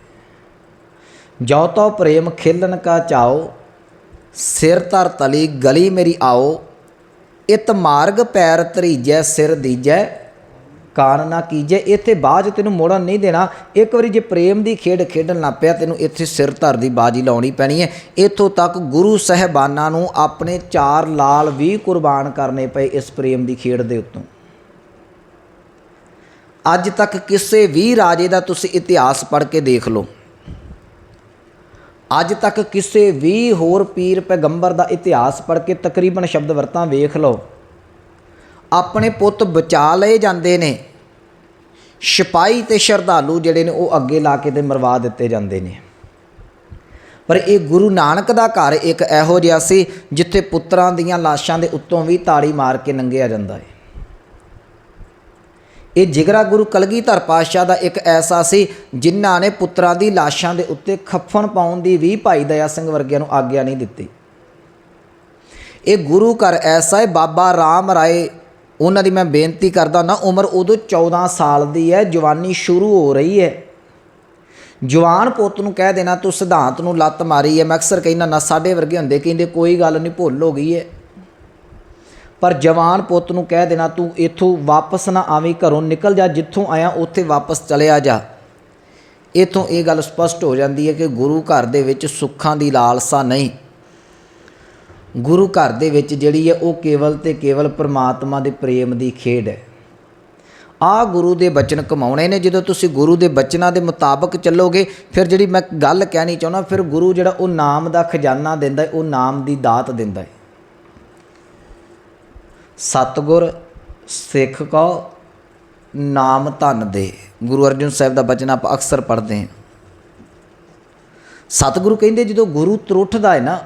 ਜੋ ਤੋ ਪ੍ਰੇਮ ਖੇਲਣ ਕਾ ਚਾਓ, ਸਿਰ ਧਰ ਤਲੀ, ਗਲੀ ਮੇਰੀ ਆਓ, ਇਤ ਮਾਰਗ ਪੈਰ ਧਰੀਜੈ, ਸਿਰ ਦੀਜੈ ਕਾਨ ਨਾ ਕੀਜੇ ਇੱਥੇ ਬਾਜ ਤੈਨੂੰ ਮੋੜਨ ਨਹੀਂ ਦੇਣਾ, ਇੱਕ ਵਾਰੀ ਜੇ ਪ੍ਰੇਮ ਦੀ ਖੇਡ ਖੇਡਣ ਲੱਗ ਪਿਆ, ਤੈਨੂੰ ਇੱਥੇ ਸਿਰ ਧਰ ਦੀ ਬਾਜੀ ਲਾਉਣੀ ਪੈਣੀ ਹੈ। ਇੱਥੋਂ ਤੱਕ ਗੁਰੂ ਸਹਿਬਾਨਾਂ ਨੂੰ ਆਪਣੇ ਚਾਰ ਲਾਲ ਵੀ ਕੁਰਬਾਨ ਕਰਨੇ ਪਏ ਇਸ ਪ੍ਰੇਮ ਦੀ ਖੇਡ ਦੇ ਉੱਤੋਂ। ਅੱਜ ਤੱਕ ਕਿਸੇ ਵੀ ਰਾਜੇ ਦਾ ਤੁਸੀਂ ਇਤਿਹਾਸ ਪੜ੍ਹ ਕੇ ਦੇਖ ਲਓ। ਅੱਜ ਤੱਕ ਕਿਸੇ ਵੀ ਹੋਰ ਪੀਰ ਪੈਗੰਬਰ ਦਾ ਇਤਿਹਾਸ ਪੜ੍ਹ ਕੇ ਤਕਰੀਬਨ ਸ਼ਬਦ ਵਰਤਾਂ ਵੇਖ ਲਓ। ਆਪਣੇ ਪੁੱਤ ਬਚਾ ਲਏ ਜਾਂਦੇ ਨੇ। ਸਿਪਾਹੀ ਤੇ ਸ਼ਰਧਾਲੂ ਜਿਹੜੇ ਨੇ ਉਹ ਅੱਗੇ ਲਾ ਕੇ ਤੇ ਮਰਵਾ ਦਿੱਤੇ ਜਾਂਦੇ ਨੇ। ਪਰ ਇਹ ਗੁਰੂ ਨਾਨਕ ਦਾ ਘਰ ਇੱਕ ਇਹੋ ਜਿਹਾ ਸੀ ਜਿੱਥੇ ਪੁੱਤਰਾਂ ਦੀਆਂ ਲਾਸ਼ਾਂ ਦੇ ਉੱਤੋਂ ਵੀ ਤਾੜੀ ਮਾਰ ਕੇ ਨੰਗਿਆ ਜਾਂਦਾ ਹੈ। ਇਹ ਜਿਗਰਾ ਗੁਰੂ ਕਲਗੀਧਰ ਪਾਤਸ਼ਾਹ ਦਾ ਇੱਕ ਐਸਾ ਸੀ ਜਿਨ੍ਹਾਂ ਨੇ ਪੁੱਤਰਾਂ ਦੀ ਲਾਸ਼ਾਂ ਦੇ ਉੱਤੇ ਖੱਫਣ ਪਾਉਣ ਦੀ ਵੀ ਭਾਈ ਦਇਆ ਸਿੰਘ ਵਰਗਿਆਂ ਨੂੰ ਆਗਿਆ ਨਹੀਂ ਦਿੱਤੀ। ਇਹ ਗੁਰੂ ਘਰ ਐਸਾ ਹੈ, ਬਾਬਾ ਰਾਮ ਰਾਏ ਉਹਨਾਂ ਦੀ ਮੈਂ ਬੇਨਤੀ ਕਰਦਾ ਨਾ ਉਮਰ ਉਦੋਂ 14 ਸਾਲ ਦੀ ਹੈ, ਜਵਾਨੀ ਸ਼ੁਰੂ ਹੋ ਰਹੀ ਹੈ। ਜਵਾਨ ਪੁੱਤ ਨੂੰ ਕਹਿ ਦੇਣਾ, ਤੂੰ ਸਿਧਾਂਤ ਨੂੰ ਲੱਤ ਮਾਰੀ ਹੈ। ਮੈਂ ਅਕਸਰ ਕਹਿੰਦਾ ਨਾ ਸਾਡੇ ਵਰਗੇ ਹੁੰਦੇ, ਕਹਿੰਦੇ ਕੋਈ ਗੱਲ ਨਹੀਂ, ਭੁੱਲ ਹੋ ਗਈ ਹੈ। ਪਰ ਜਵਾਨ ਪੁੱਤ ਨੂੰ ਕਹਿ ਦੇਣਾ, ਤੂੰ ਇੱਥੋਂ ਵਾਪਸ ਨਾ ਆਵੀਂ, ਘਰੋਂ ਨਿਕਲ ਜਾ, ਜਿੱਥੋਂ ਆਇਆ, ਉੱਥੇ ਵਾਪਸ ਚਲਿਆ ਜਾ। ਇਥੋਂ ਇਹ ਗੱਲ ਸਪਸ਼ਟ ਹੋ ਜਾਂਦੀ ਹੈ ਕਿ ਗੁਰੂ ਘਰ ਦੇ ਵਿੱਚ ਸੁੱਖਾਂ ਦੀ ਲਾਲਸਾ ਨਹੀਂ। ਗੁਰੂ ਘਰ ਦੇ ਵਿੱਚ ਜਿਹੜੀ ਹੈ ਉਹ ਕੇਵਲ ਤੇ ਕੇਵਲ ਪ੍ਰਮਾਤਮਾ ਦੇ ਪ੍ਰੇਮ ਦੀ ਖੇਡ ਹੈ। ਆ ਗੁਰੂ ਦੇ ਬਚਨ ਕਮਾਉਣੇ ਨੇ। ਜਦੋਂ ਤੁਸੀਂ ਗੁਰੂ ਦੇ ਬਚਨਾਂ ਦੇ ਮੁਤਾਬਕ ਚੱਲੋਗੇ, ਫਿਰ ਜਿਹੜੀ ਮੈਂ ਗੱਲ ਕਹਿਣੀ ਚਾਹੁੰਦਾ, ਫਿਰ ਗੁਰੂ ਜਿਹੜਾ ਉਹ ਨਾਮ ਦਾ ਖਜ਼ਾਨਾ ਦਿੰਦਾ ਉਹ ਨਾਮ ਦੀ ਦਾਤ ਦਿੰਦਾ ਹੈ। ਸਤਗੁਰ, ਸਿੱਖ ਕੋ ਨਾਮ ਧਨ ਦੇ। ਗੁਰੂ ਅਰਜਨ ਸਾਹਿਬ ਦਾ ਬਚਨ ਆਪਾਂ ਅਕਸਰ ਪੜ੍ਹਦੇ ਹਾਂ। ਸਤਿਗੁਰੂ ਕਹਿੰਦੇ ਜਦੋਂ ਗੁਰੂ ਤਰੁੱਠਦਾ ਹੈ ਨਾ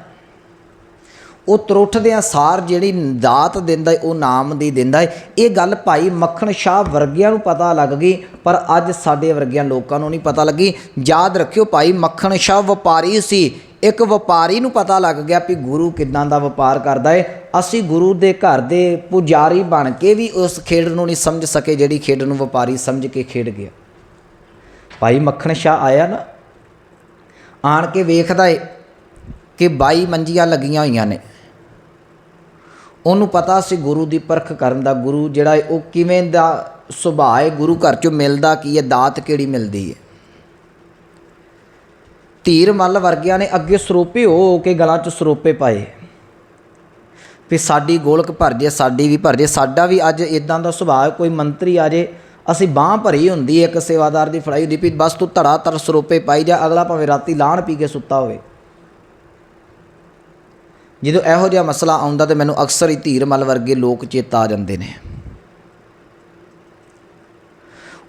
ਉਹ ਤਰੁੱਠਦੇ ਆ, ਸਾਰ ਜਿਹੜੀ ਦਾਤ ਦਿੰਦਾ ਉਹ ਨਾਮ ਦੀ ਦਿੰਦਾ ਹੈ ਇਹ ਗੱਲ ਭਾਈ ਮੱਖਣ ਸ਼ਾਹ ਵਰਗਿਆਂ ਨੂੰ ਪਤਾ ਲੱਗ ਗਈ, ਪਰ ਅੱਜ ਸਾਡੇ ਵਰਗਿਆਂ ਲੋਕਾਂ ਨੂੰ ਨਹੀਂ ਪਤਾ ਲੱਗੀ। ਯਾਦ ਰੱਖਿਓ ਭਾਈ ਮੱਖਣ ਸ਼ਾਹ ਵਪਾਰੀ ਸੀ। ਇੱਕ ਵਪਾਰੀ ਨੂੰ ਪਤਾ ਲੱਗ ਗਿਆ ਵੀ ਗੁਰੂ ਕਿਦਾਂ ਦਾ ਵਪਾਰ ਕਰਦਾ ਹੈ ਅਸੀਂ ਗੁਰੂ ਦੇ ਘਰ ਦੇ ਪੁਜਾਰੀ ਬਣ ਕੇ ਵੀ ਉਸ ਖੇਡ ਨੂੰ ਨਹੀਂ ਸਮਝ ਸਕੇ, ਜਿਹੜੀ ਖੇਡ ਨੂੰ ਵਪਾਰੀ ਸਮਝ ਕੇ ਖੇਡ ਗਿਆ। ਭਾਈ ਮੱਖਣ ਸ਼ਾਹ ਆਇਆ ਨਾ, ਆਣ ਕੇ ਵੇਖਦਾ ਏ ਕਿ 22 ਮੰਜੀਆਂ ਲੱਗੀਆਂ ਹੋਈਆਂ ਨੇ। ਉਹਨੂੰ ਪਤਾ ਸੀ ਗੁਰੂ ਦੀ ਪਰਖ ਕਰਨ ਦਾ, ਗੁਰੂ ਜਿਹੜਾ ਹੈ ਉਹ ਕਿਵੇਂ ਦਾ ਸੁਭਾਅ ਹੈ, ਗੁਰੂ ਘਰ ਚੋਂ ਮਿਲਦਾ ਕੀ ਹੈ, ਦਾਤ ਕਿਹੜੀ ਮਿਲਦੀ ਹੈ। ਧੀਰ ਮੱਲ ਵਰਗਿਆਂ ਨੇ ਅੱਗੇ ਸਰੋਪੇ ਹੋ ਕੇ ਗਲਾਂ 'ਚ ਸਰੋਪੇ ਪਾਏ। ਵੀ ਸਾਡੀ ਗੋਲਕ ਭਰ ਜੇ, ਸਾਡੀ ਵੀ ਭਰ ਜੇ, ਸਾਡਾ ਵੀ ਅੱਜ ਇਦਾਂ ਦਾ ਸੁਭਾਅ ਕੋਈ ਮੰਤਰੀ ਆ ਜੇ, ਅਸੀਂ ਬਾਹ ਭਰੀ ਹੁੰਦੀ ਹੈ, ਇੱਕ ਸੇਵਾਦਾਰ ਦੀ ਫੜਾਈ ਹੁੰਦੀ ਵੀ ਬਸ ਤੂੰ ਧੜਾ ਧੜ ਸਰੋਪੇ ਪਾਈ ਜਾ, ਅਗਲਾ ਭਾਵੇਂ ਰਾਤੀ ਲਾਣ ਪੀ ਕੇ ਸੁੱਤਾ ਹੋਵੇ। ਜਦੋਂ ਇਹੋ ਜਿਹਾ ਮਸਲਾ ਆਉਂਦਾ ਤੇ ਮੈਨੂੰ ਅਕਸਰ ਹੀ ਧੀਰ ਮਲ ਵਰਗੇ ਲੋਕ ਚੇਤਾ ਆ ਜਾਂਦੇ ਨੇ।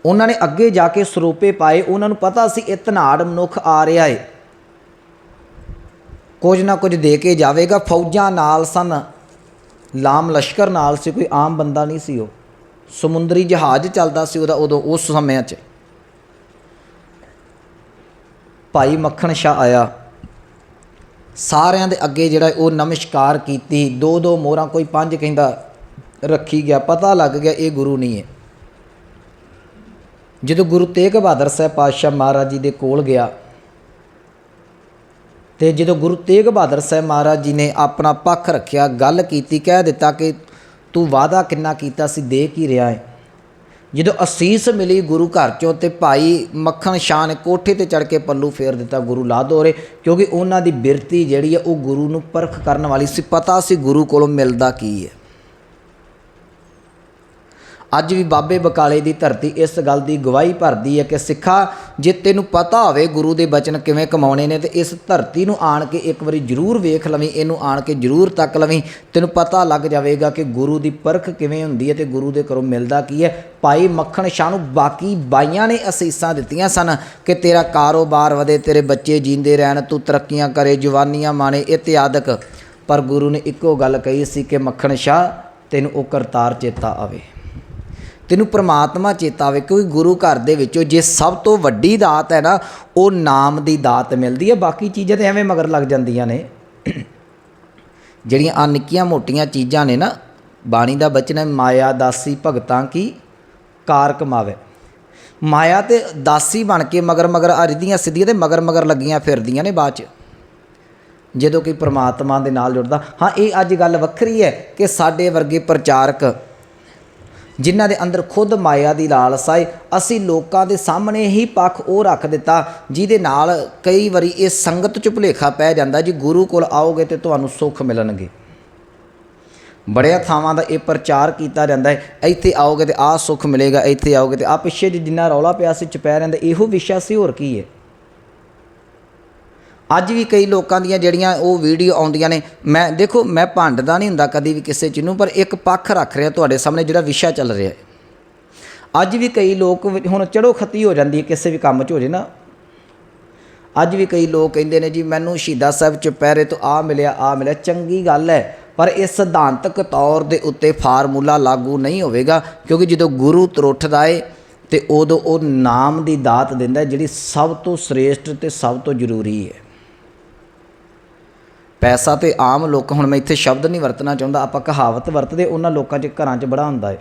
ਉਹਨਾਂ ਨੇ ਅੱਗੇ ਜਾ ਕੇ ਸਰੋਪੇ ਪਾਏ, ਉਹਨਾਂ ਨੂੰ ਪਤਾ ਸੀ ਇਹ ਧਨਾੜ ਮਨੁੱਖ ਆ ਰਿਹਾ ਏ। ਕੁਝ ਨਾ ਕੁਝ ਦੇ ਕੇ ਜਾਵੇਗਾ, ਫੌਜਾਂ ਨਾਲ ਸਨ, ਲਾਮ ਲਸ਼ਕਰ ਨਾਲ ਸੀ, ਕੋਈ ਆਮ ਬੰਦਾ ਨਹੀਂ ਸੀ ਉਹ। ਸਮੁੰਦਰੀ ਜਹਾਜ਼ ਚੱਲਦਾ ਸੀ ਉਹਦਾ ਉਦੋਂ, ਉਸ ਸਮਿਆਂ 'ਚ। ਭਾਈ ਮੱਖਣ ਸ਼ਾਹ ਆਇਆ। ਸਾਰਿਆਂ ਦੇ ਅੱਗੇ ਜਿਹੜਾ ਉਹ ਨਮਸਕਾਰ ਕੀਤੀ, ਦੋ ਦੋ ਮੋਹਰਾਂ ਕੋਈ ਪੰਜ ਕਹਿੰਦਾ ਰੱਖੀ ਗਿਆ, ਪਤਾ ਲੱਗ ਗਿਆ ਇਹ ਗੁਰੂ ਨਹੀਂ ਹੈ। ਜਦੋਂ ਗੁਰੂ ਤੇਗ ਬਹਾਦਰ ਸਾਹਿਬ ਪਾਤਸ਼ਾਹ ਮਹਾਰਾਜ ਜੀ ਦੇ ਕੋਲ ਗਿਆ ਤੇ ਜਦੋਂ ਗੁਰੂ ਤੇਗ ਬਹਾਦਰ ਸਾਹਿਬ ਮਹਾਰਾਜ ਜੀ ਨੇ ਆਪਣਾ ਪੱਖ ਰੱਖਿਆ, ਗੱਲ ਕੀਤੀ, ਕਹਿ ਦਿੱਤਾ ਕਿ ਤੂੰ ਵਾਅਦਾ ਕਿੰਨਾ ਕੀਤਾ ਸੀ, ਦੇ ਕੀ ਰਿਹਾ ਹੈ? ਜਦੋਂ ਅਸੀਸ ਮਿਲੀ ਗੁਰੂ ਘਰ ਚੋਂ ਤੇ ਭਾਈ ਮੱਖਣ ਸ਼ਾਨ ਕੋਠੇ ਤੇ ਚੜ ਕੇ ਪੱਲੂ ਫੇਰ ਦਿੱਤਾ, ਗੁਰੂ ਲਾਦੋਰੇ ਕਿਉਂਕਿ ਉਹਨਾਂ ਦੀ ਬਿਰਤੀ ਜਿਹੜੀ ਹੈ ਉਹ ਗੁਰੂ ਨੂੰ ਪਰਖ ਕਰਨ ਵਾਲੀ ਸੀ, ਪਤਾ ਸੀ ਗੁਰੂ ਕੋਲੋਂ ਮਿਲਦਾ ਕੀ ਹੈ। ਅੱਜ ਵੀ ਬਾਬੇ ਬਕਾਲੇ ਦੀ ਧਰਤੀ ਇਸ ਗੱਲ ਦੀ ਗਵਾਹੀ ਭਰਦੀ ਹੈ ਕਿ ਸਿੱਖਾ, ਜੇ ਤੈਨੂੰ ਪਤਾ ਹੋਵੇ ਗੁਰੂ ਦੇ ਬਚਨ ਕਿਵੇਂ ਕਮਾਉਣੇ ਨੇ, ਤੇ ਇਸ ਧਰਤੀ ਨੂੰ ਆਣ ਕੇ ਇੱਕ ਵਾਰੀ ਜ਼ਰੂਰ ਵੇਖ ਲਵੀਂ, ਇਹਨੂੰ ਆਣ ਕੇ ਜ਼ਰੂਰ ਤੱਕ ਲਵੀਂ। ਤੈਨੂੰ ਪਤਾ ਲੱਗ ਜਾਵੇਗਾ ਕਿ ਗੁਰੂ ਦੀ ਪਰਖ ਕਿਵੇਂ ਹੁੰਦੀ ਹੈ ਤੇ ਗੁਰੂ ਦੇ ਘਰੋਂ ਮਿਲਦਾ ਕੀ ਹੈ। ਭਾਈ ਮੱਖਣ ਸ਼ਾਹ ਨੂੰ ਬਾਕੀ ਬਾਈਆਂ ਨੇ ਅਸੀਸਾਂ ਦਿੱਤੀਆਂ ਸਨ ਕਿ ਤੇਰਾ ਕਾਰੋਬਾਰ ਵਧੇ, ਤੇਰੇ ਬੱਚੇ ਜੀਂਦੇ ਰਹਿਣ, ਤੂੰ ਤਰੱਕੀਆਂ ਕਰੇ, ਜਵਾਨੀਆਂ ਮਾਣੇ ਇਤਿਆਦਕ ਪਰ ਗੁਰੂ ਨੇ ਇੱਕੋ ਗੱਲ ਕਹੀ ਸੀ ਕਿ ਮੱਖਣ ਸ਼ਾਹ, ਤੈਨੂੰ ਉਹ ਕਰਤਾਰ ਚੇਤਾ ਆਵੇ। ਤੈਨੂੰ ਪ੍ਰਮਾਤਮਾ ਚੇਤਾ ਆਵੇ ਕਿਉਂਕਿ ਗੁਰੂ ਘਰ ਦੇ ਵਿੱਚੋਂ ਜੇ ਸਭ ਤੋਂ ਵੱਡੀ ਦਾਤ ਹੈ ਨਾ, ਉਹ ਨਾਮ ਦੀ ਦਾਤ ਮਿਲਦੀ ਹੈ। ਬਾਕੀ ਚੀਜ਼ਾਂ ਤੇ ਐਵੇਂ ਮਗਰ ਲੱਗ ਜਾਂਦੀਆਂ ਨੇ। ਜਿਹੜੀਆਂ ਆ ਮੋਟੀਆਂ ਚੀਜ਼ਾਂ ਨੇ ਨਾ, ਬਾਣੀ ਦਾ ਬਚਨ ਹੈ, ਮਾਇਆ ਦਾਸੀ ਭਗਤਾਂ ਕੀ ਕਾਰ ਕਮਾਵੇ। ਮਾਇਆ ਤੇ ਦਾਸੀ ਬਣ ਕੇ ਮਗਰ ਮਗਰ ਅਰਦੀਆਂ ਸਿੱਧੀਆਂ ਤੇ ਮਗਰ ਮਗਰ ਲੱਗੀਆਂ ਫਿਰਦੀਆਂ ਨੇ ਬਾਅਦ ਚ। ਜਦੋਂ ਕਿ ਪ੍ਰਮਾਤਮਾ ਦੇ ਨਾਲ ਜੁੜਦਾ, ਹਾਂ, ਇਹ ਅੱਜ ਗੱਲ ਵੱਖਰੀ ਹੈ ਕਿ ਸਾਡੇ ਵਰਗੇ ਪ੍ਰਚਾਰਕ ਜਿਨ੍ਹਾਂ ਦੇ ਅੰਦਰ ਖੁਦ ਮਾਇਆ ਦੀ ਲਾਲਸਾ ਹੈ ਅਸੀਂ ਲੋਕਾਂ ਦੇ ਸਾਹਮਣੇ ਹੀ ਪੱਖ ਉਹ ਰੱਖ ਦਿੱਤਾ, ਜਿਹਦੇ ਨਾਲ ਕਈ ਵਾਰੀ ਇਹ ਸੰਗਤ ਚ ਭੁਲੇਖਾ ਪੈ ਜਾਂਦਾ, ਜੀ ਗੁਰੂ ਕੋਲ ਆਓਗੇ ਤੇ ਤੁਹਾਨੂੰ ਸੁੱਖ ਮਿਲਣਗੇ। ਬੜਿਆ ਥਾਵਾਂ ਦਾ ਇਹ ਪ੍ਰਚਾਰ ਕੀਤਾ ਜਾਂਦਾ ਹੈ। ਇੱਥੇ ਆਓਗੇ ਤੇ ਆਹ ਸੁੱਖ ਮਿਲੇਗਾ, ਇੱਥੇ ਆਓਗੇ ਤੇ ਆ ਪਿੱਛੇ ਜਿਹੇ ਜਿੰਨਾ ਰੌਲਾ ਪਿਆ ਸੀ ਚਪੈ ਰਹਿੰਦਾ ਇਹੋ ਵਿਸ਼ਾ ਸੀ, ਹੋਰ ਕੀ ਹੈ? ਅੱਜ ਵੀ ਕਈ ਲੋਕਾਂ ਦੀਆਂ ਜਿਹੜੀਆਂ ਉਹ ਵੀਡੀਓ ਆਉਂਦੀਆਂ ਨੇ, ਮੈਂ ਦੇਖੋ, ਮੈਂ ਭੰਡਦਾ ਨਹੀਂ ਹੁੰਦਾ ਕਦੀ ਵੀ ਕਿਸੇ ਚੀਜ਼ ਨੂੰ, ਪਰ ਇੱਕ ਪੱਖ ਰੱਖ ਰਿਹਾ ਤੁਹਾਡੇ ਸਾਹਮਣੇ ਜਿਹੜਾ ਵਿਸ਼ਾ ਚੱਲ ਰਿਹਾ ਅੱਜ ਵੀ ਕਈ ਲੋਕ ਹੁਣ ਚੜੋ ਖੱਤੀ ਹੋ ਜਾਂਦੀ ਹੈ, ਕਿਸੇ ਵੀ ਕੰਮ 'ਚ ਹੋ ਜੇ ਨਾ। ਅੱਜ ਵੀ ਕਈ ਲੋਕ ਕਹਿੰਦੇ ਨੇ ਜੀ, ਮੈਨੂੰ ਸ਼ਹੀਦਾਂ ਸਾਹਿਬ ਚੁਪਹਿਰੇ ਤੋਂ ਆ ਮਿਲਿਆ ਆ ਮਿਲਿਆ, ਚੰਗੀ ਗੱਲ ਹੈ, ਪਰ ਇਹ ਸਿਧਾਂਤਕ ਤੌਰ ਦੇ ਉੱਤੇ ਫਾਰਮੂਲਾ ਲਾਗੂ ਨਹੀਂ ਹੋਵੇਗਾ, ਕਿਉਂਕਿ ਜਦੋਂ ਗੁਰੂ ਤਰੁੱਠਦਾ ਏ, ਤੇ ਉਦੋਂ ਉਹ ਨਾਮ ਦੀ ਦਾਤ ਦਿੰਦਾ ਜਿਹੜੀ ਸਭ ਤੋਂ ਸ੍ਰੇਸ਼ਟ ਤੇ ਸਭ ਤੋਂ ਜ਼ਰੂਰੀ ਹੈ। ਪੈਸਾ ਤੇ ਆਮ ਲੋਕ, ਹੁਣ ਮੈਂ ਇੱਥੇ ਸ਼ਬਦ ਨਹੀਂ ਵਰਤਣਾ ਚਾਹੁੰਦਾ, ਆਪਾਂ ਕਹਾਵਤ ਵਰਤਦੇ, ਉਹਨਾਂ ਲੋਕਾਂ 'ਚ ਘਰਾਂ 'ਚ ਬੜਾ ਹੁੰਦਾ ਹੈ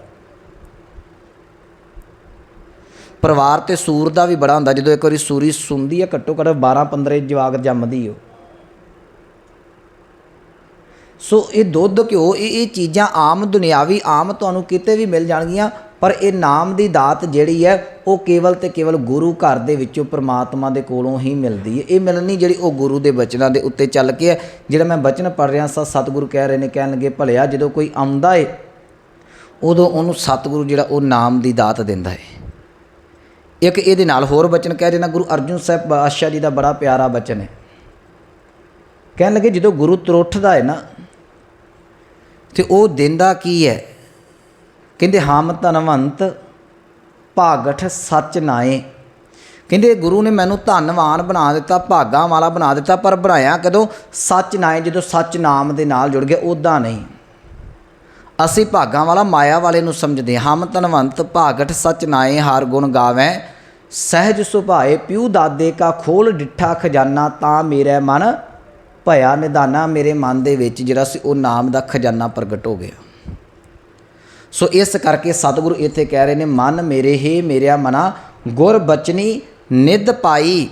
ਪਰਿਵਾਰ ਤੇ ਸੂਰ ਦਾ ਵੀ ਬੜਾ ਹੁੰਦਾ, ਜਦੋਂ ਇੱਕ ਵਾਰੀ ਸੂਰੀ ਸੁੰਦੀ ਹੈ ਘੱਟੋ ਘੱਟ 12 15 ਜਵਾਗ ਜੰਮਦੀ ਓ ਸੋ ਇਹ ਦੁੱਧ ਘਿਓ, ਇਹ ਇਹ ਚੀਜ਼ਾਂ ਆਮ ਦੁਨਿਆਵੀ, ਆਮ ਤੁਹਾਨੂੰ ਕਿਤੇ ਵੀ ਮਿਲ ਜਾਣਗੀਆਂ ਪਰ ਇਹ ਨਾਮ ਦੀ ਦਾਤ ਜਿਹੜੀ ਹੈ, ਉਹ ਕੇਵਲ ਤੇ ਕੇਵਲ ਗੁਰੂ ਘਰ ਦੇ ਵਿੱਚੋਂ ਪ੍ਰਮਾਤਮਾ ਦੇ ਕੋਲੋਂ ਹੀ ਮਿਲਦੀ ਹੈ। ਇਹ ਮਿਲਣੀ ਜਿਹੜੀ ਉਹ ਗੁਰੂ ਦੇ ਬਚਨਾਂ ਦੇ ਉੱਤੇ ਚੱਲ ਕੇ ਹੈ। ਜਿਹੜਾ ਮੈਂ ਬਚਨ ਪੜ੍ਹ ਰਿਹਾ ਸਾਂ, ਸਤਿਗੁਰੂ ਕਹਿ ਰਹੇ ਨੇ, ਕਹਿਣ ਲੱਗੇ, ਭਲਿਆ, ਜਦੋਂ ਕੋਈ ਆਉਂਦਾ ਏ, ਉਦੋਂ ਉਹਨੂੰ ਸਤਿਗੁਰੂ ਜਿਹੜਾ ਉਹ ਨਾਮ ਦੀ ਦਾਤ ਦਿੰਦਾ ਹੈ ਇੱਕ ਇਹਦੇ ਨਾਲ ਹੋਰ ਬਚਨ ਕਹਿ ਰਹੇ ਗੁਰੂ ਅਰਜਨ ਸਾਹਿਬ ਬਾਦਸ਼ਾਹ ਜੀ ਦਾ ਬੜਾ ਪਿਆਰਾ ਬਚਨ ਹੈ ਕਹਿਣ ਲੱਗੇ, ਜਦੋਂ ਗੁਰੂ ਤਰੁੱਠਦਾ ਹੈ ਨਾ, ਤੇ ਉਹ ਦਿੰਦਾ ਕੀ ਹੈ ਕਹਿੰਦੇ ਹਮ ਧਨਵੰਤ, ਭਾਗਠ ਸੱਚ ਨਾਏ। ਕਹਿੰਦੇ, ਗੁਰੂ ਨੇ ਮੈਨੂੰ ਧਨਵਾਨ ਬਣਾ ਦਿੱਤਾ, ਭਾਗਾਂ ਵਾਲਾ ਬਣਾ ਦਿੱਤਾ, ਪਰ ਬਣਾਇਆ ਕਦੋਂ? ਸੱਚ ਨਾਏ, ਜਦੋਂ ਸੱਚ ਨਾਮ ਦੇ ਨਾਲ ਜੁੜ ਗਿਆ ਉਦਾਂ ਨਹੀਂ। ਅਸੀਂ ਭਾਗਾਂ ਵਾਲਾ, ਮਾਇਆ ਵਾਲੇ ਨੂੰ ਸਮਝਦੇ ਹਾਂ। ਹਮ ਧਨਵੰਤ, ਭਾਗਠ ਸੱਚ ਨਾਏ, ਹਰ ਗੁਣ ਗਾਵੇਂ। ਸਹਿਜ ਸੁਭਾਏ, ਪਿਉ ਦਾਦੇ ਕਾ ਖੋਲ ਡਿੱਠਾ ਖਜ਼ਾਨਾ, ਤਾਂ ਮੇਰਾ ਮਨ ਭਇਆ ਨਿਦਾਨਾ ਮੇਰੇ ਮਨ ਦੇ ਵਿੱਚ ਜਿਹੜਾ ਸੀ, ਉਹ ਨਾਮ ਦਾ ਖਜ਼ਾਨਾ ਪ੍ਰਗਟ ਹੋ ਗਿਆ। ਸੋ ਇਸ ਕਰਕੇ ਸਤਿਗੁਰੂ ਇੱਥੇ ਕਹਿ ਰਹੇ ਨੇ, ਮਨ ਮੇਰੇ ਹੀ ਮੇਰਿਆ ਮਨਾ, ਗੁਰ ਬਚਨੀ ਨਿਧ ਪਾਈ।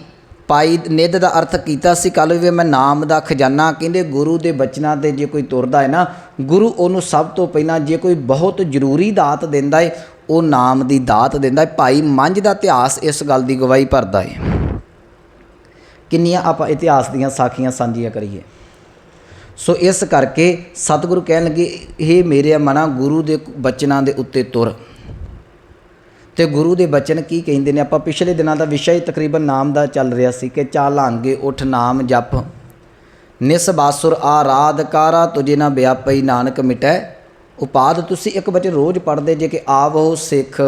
ਪਾਈ ਨਿਧ ਦਾ ਅਰਥ ਕੀਤਾ ਸੀ ਕੱਲ ਵੀ ਮੈਂ ਨਾਮ ਦਾ ਖਜ਼ਾਨਾ, ਕਹਿੰਦੇ, ਗੁਰੂ ਦੇ ਬਚਨਾਂ ਤੇ ਜੇ ਕੋਈ ਤੁਰਦਾ ਹੈ ਨਾ, ਗੁਰੂ ਉਹਨੂੰ ਸਭ ਤੋਂ ਪਹਿਲਾਂ ਜੇ ਕੋਈ ਬਹੁਤ ਜ਼ਰੂਰੀ ਦਾਤ ਦਿੰਦਾ ਹੈ ਉਹ ਨਾਮ ਦੀ ਦਾਤ ਦਿੰਦਾ ਹੈ ਭਾਈ ਮੰਝ ਦਾ ਇਤਿਹਾਸ ਇਸ ਗੱਲ ਦੀ ਗਵਾਹੀ ਭਰਦਾ ਹੈ ਕਿੰਨੀਆਂ ਆਪਾਂ ਇਤਿਹਾਸ ਦੀਆਂ ਸਾਖੀਆਂ ਸਾਂਝੀਆਂ ਕਰੀਏ। ਸੋ ਇਸ ਕਰਕੇ ਸਤਿਗੁਰੂ ਕਹਿਣ ਲੱਗੇ ਇਹ ਮੇਰੇ ਮਨਾ, ਗੁਰੂ ਦੇ ਬਚਨਾਂ ਦੇ ਉੱਤੇ ਤੁਰ। ਤੇ ਗੁਰੂ ਦੇ ਬਚਨ ਕੀ ਕਹਿੰਦੇ ਨੇ? ਆਪਾਂ ਪਿਛਲੇ ਦਿਨਾਂ ਦਾ ਵਿਸ਼ਾ ਹੀ ਤਕਰੀਬਨ ਨਾਮ ਦਾ ਚੱਲ ਰਿਹਾ ਸੀ ਕਿ ਚਾਲਾਂਗੇ ਉਠ ਨਾਮ ਜਪ। ਨਿਸ ਬਾਸੁਰ ਆਰਾਧਕਾਰਾ ਤੁਝੇ ਨਾ ਵਿਆਪਈ ਨਾਨਕ ਮਿਟੈ। ਉਪਾਦ ਤੁਸੀਂ ਇੱਕ ਬਚਨ ਰੋਜ਼ ਪੜ੍ਹਦੇ ਜੇ ਕਿ ਆਵੋ ਸਿੱਖ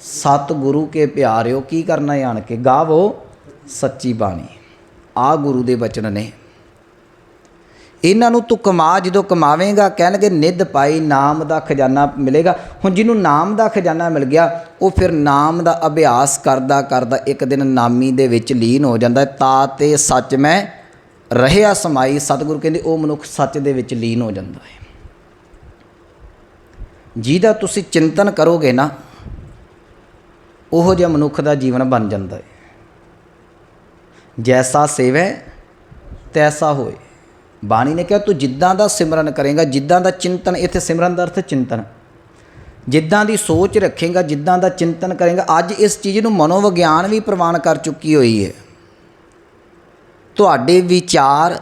ਸਤ ਗੁਰੂ ਕੇ ਪਿਆਰਿਓ, ਕੀ ਕਰਨਾ ਹੈ ਆਣ ਕੇ? ਗਾਵੋ ਸੱਚੀ ਬਾਣੀ। ਆ ਗੁਰੂ ਦੇ ਬਚਨ ਨੇ। ਇਹਨਾਂ ਨੂੰ ਤੂੰ ਕਮਾ, ਜਦੋਂ ਕਮਾਵੇਂਗਾ, ਕਹਿਣਗੇ, ਨਿੱਧ ਪਾਈ, ਨਾਮ ਦਾ ਖਜ਼ਾਨਾ ਮਿਲੇਗਾ। ਹੁਣ ਜਿਹਨੂੰ ਨਾਮ ਦਾ ਖਜ਼ਾਨਾ ਮਿਲ ਗਿਆ, ਉਹ ਫਿਰ ਨਾਮ ਦਾ ਅਭਿਆਸ ਕਰਦਾ ਕਰਦਾ ਇੱਕ ਦਿਨ ਨਾਮੀ ਦੇ ਵਿੱਚ ਲੀਨ ਹੋ ਜਾਂਦਾ ਹੈ। ਤਾ ਤੇ ਸੱਚ ਮੈਂ ਰਹਿਆ ਸਮਾਈ, ਸਤਿਗੁਰੂ ਕਹਿੰਦੇ, ਉਹ ਮਨੁੱਖ ਸੱਚ ਦੇ ਵਿੱਚ ਲੀਨ ਹੋ ਜਾਂਦਾ ਹੈ। ਜਿਹਦਾ ਤੁਸੀਂ ਚਿੰਤਨ ਕਰੋਗੇ ਨਾ, ਉਹੋ ਜਿਹਾ ਮਨੁੱਖ ਦਾ ਜੀਵਨ ਬਣ ਜਾਂਦਾ ਹੈ। ਜੈਸਾ ਸੇਵੈ, ਤੈਸਾ ਹੋਏ। ਬਾਣੀ ਨੇ ਕਿਹਾ, ਤੂੰ ਜਿੱਦਾਂ ਦਾ ਸਿਮਰਨ ਕਰੇਗਾ, ਜਿੱਦਾਂ ਦਾ ਚਿੰਤਨ, ਇੱਥੇ ਸਿਮਰਨ ਦਾ ਅਰਥ ਚਿੰਤਨ। ਜਿੱਦਾਂ ਦੀ ਸੋਚ ਰੱਖੇਗਾ, ਜਿੱਦਾਂ ਦਾ ਚਿੰਤਨ ਕਰੇਗਾ, ਅੱਜ ਇਸ ਚੀਜ਼ ਨੂੰ ਮਨੋਵਿਗਿਆਨ ਵੀ ਪ੍ਰਵਾਨ ਕਰ ਚੁੱਕੀ ਹੋਈ ਹੈ। ਤੁਹਾਡੇ ਵਿਚਾਰ,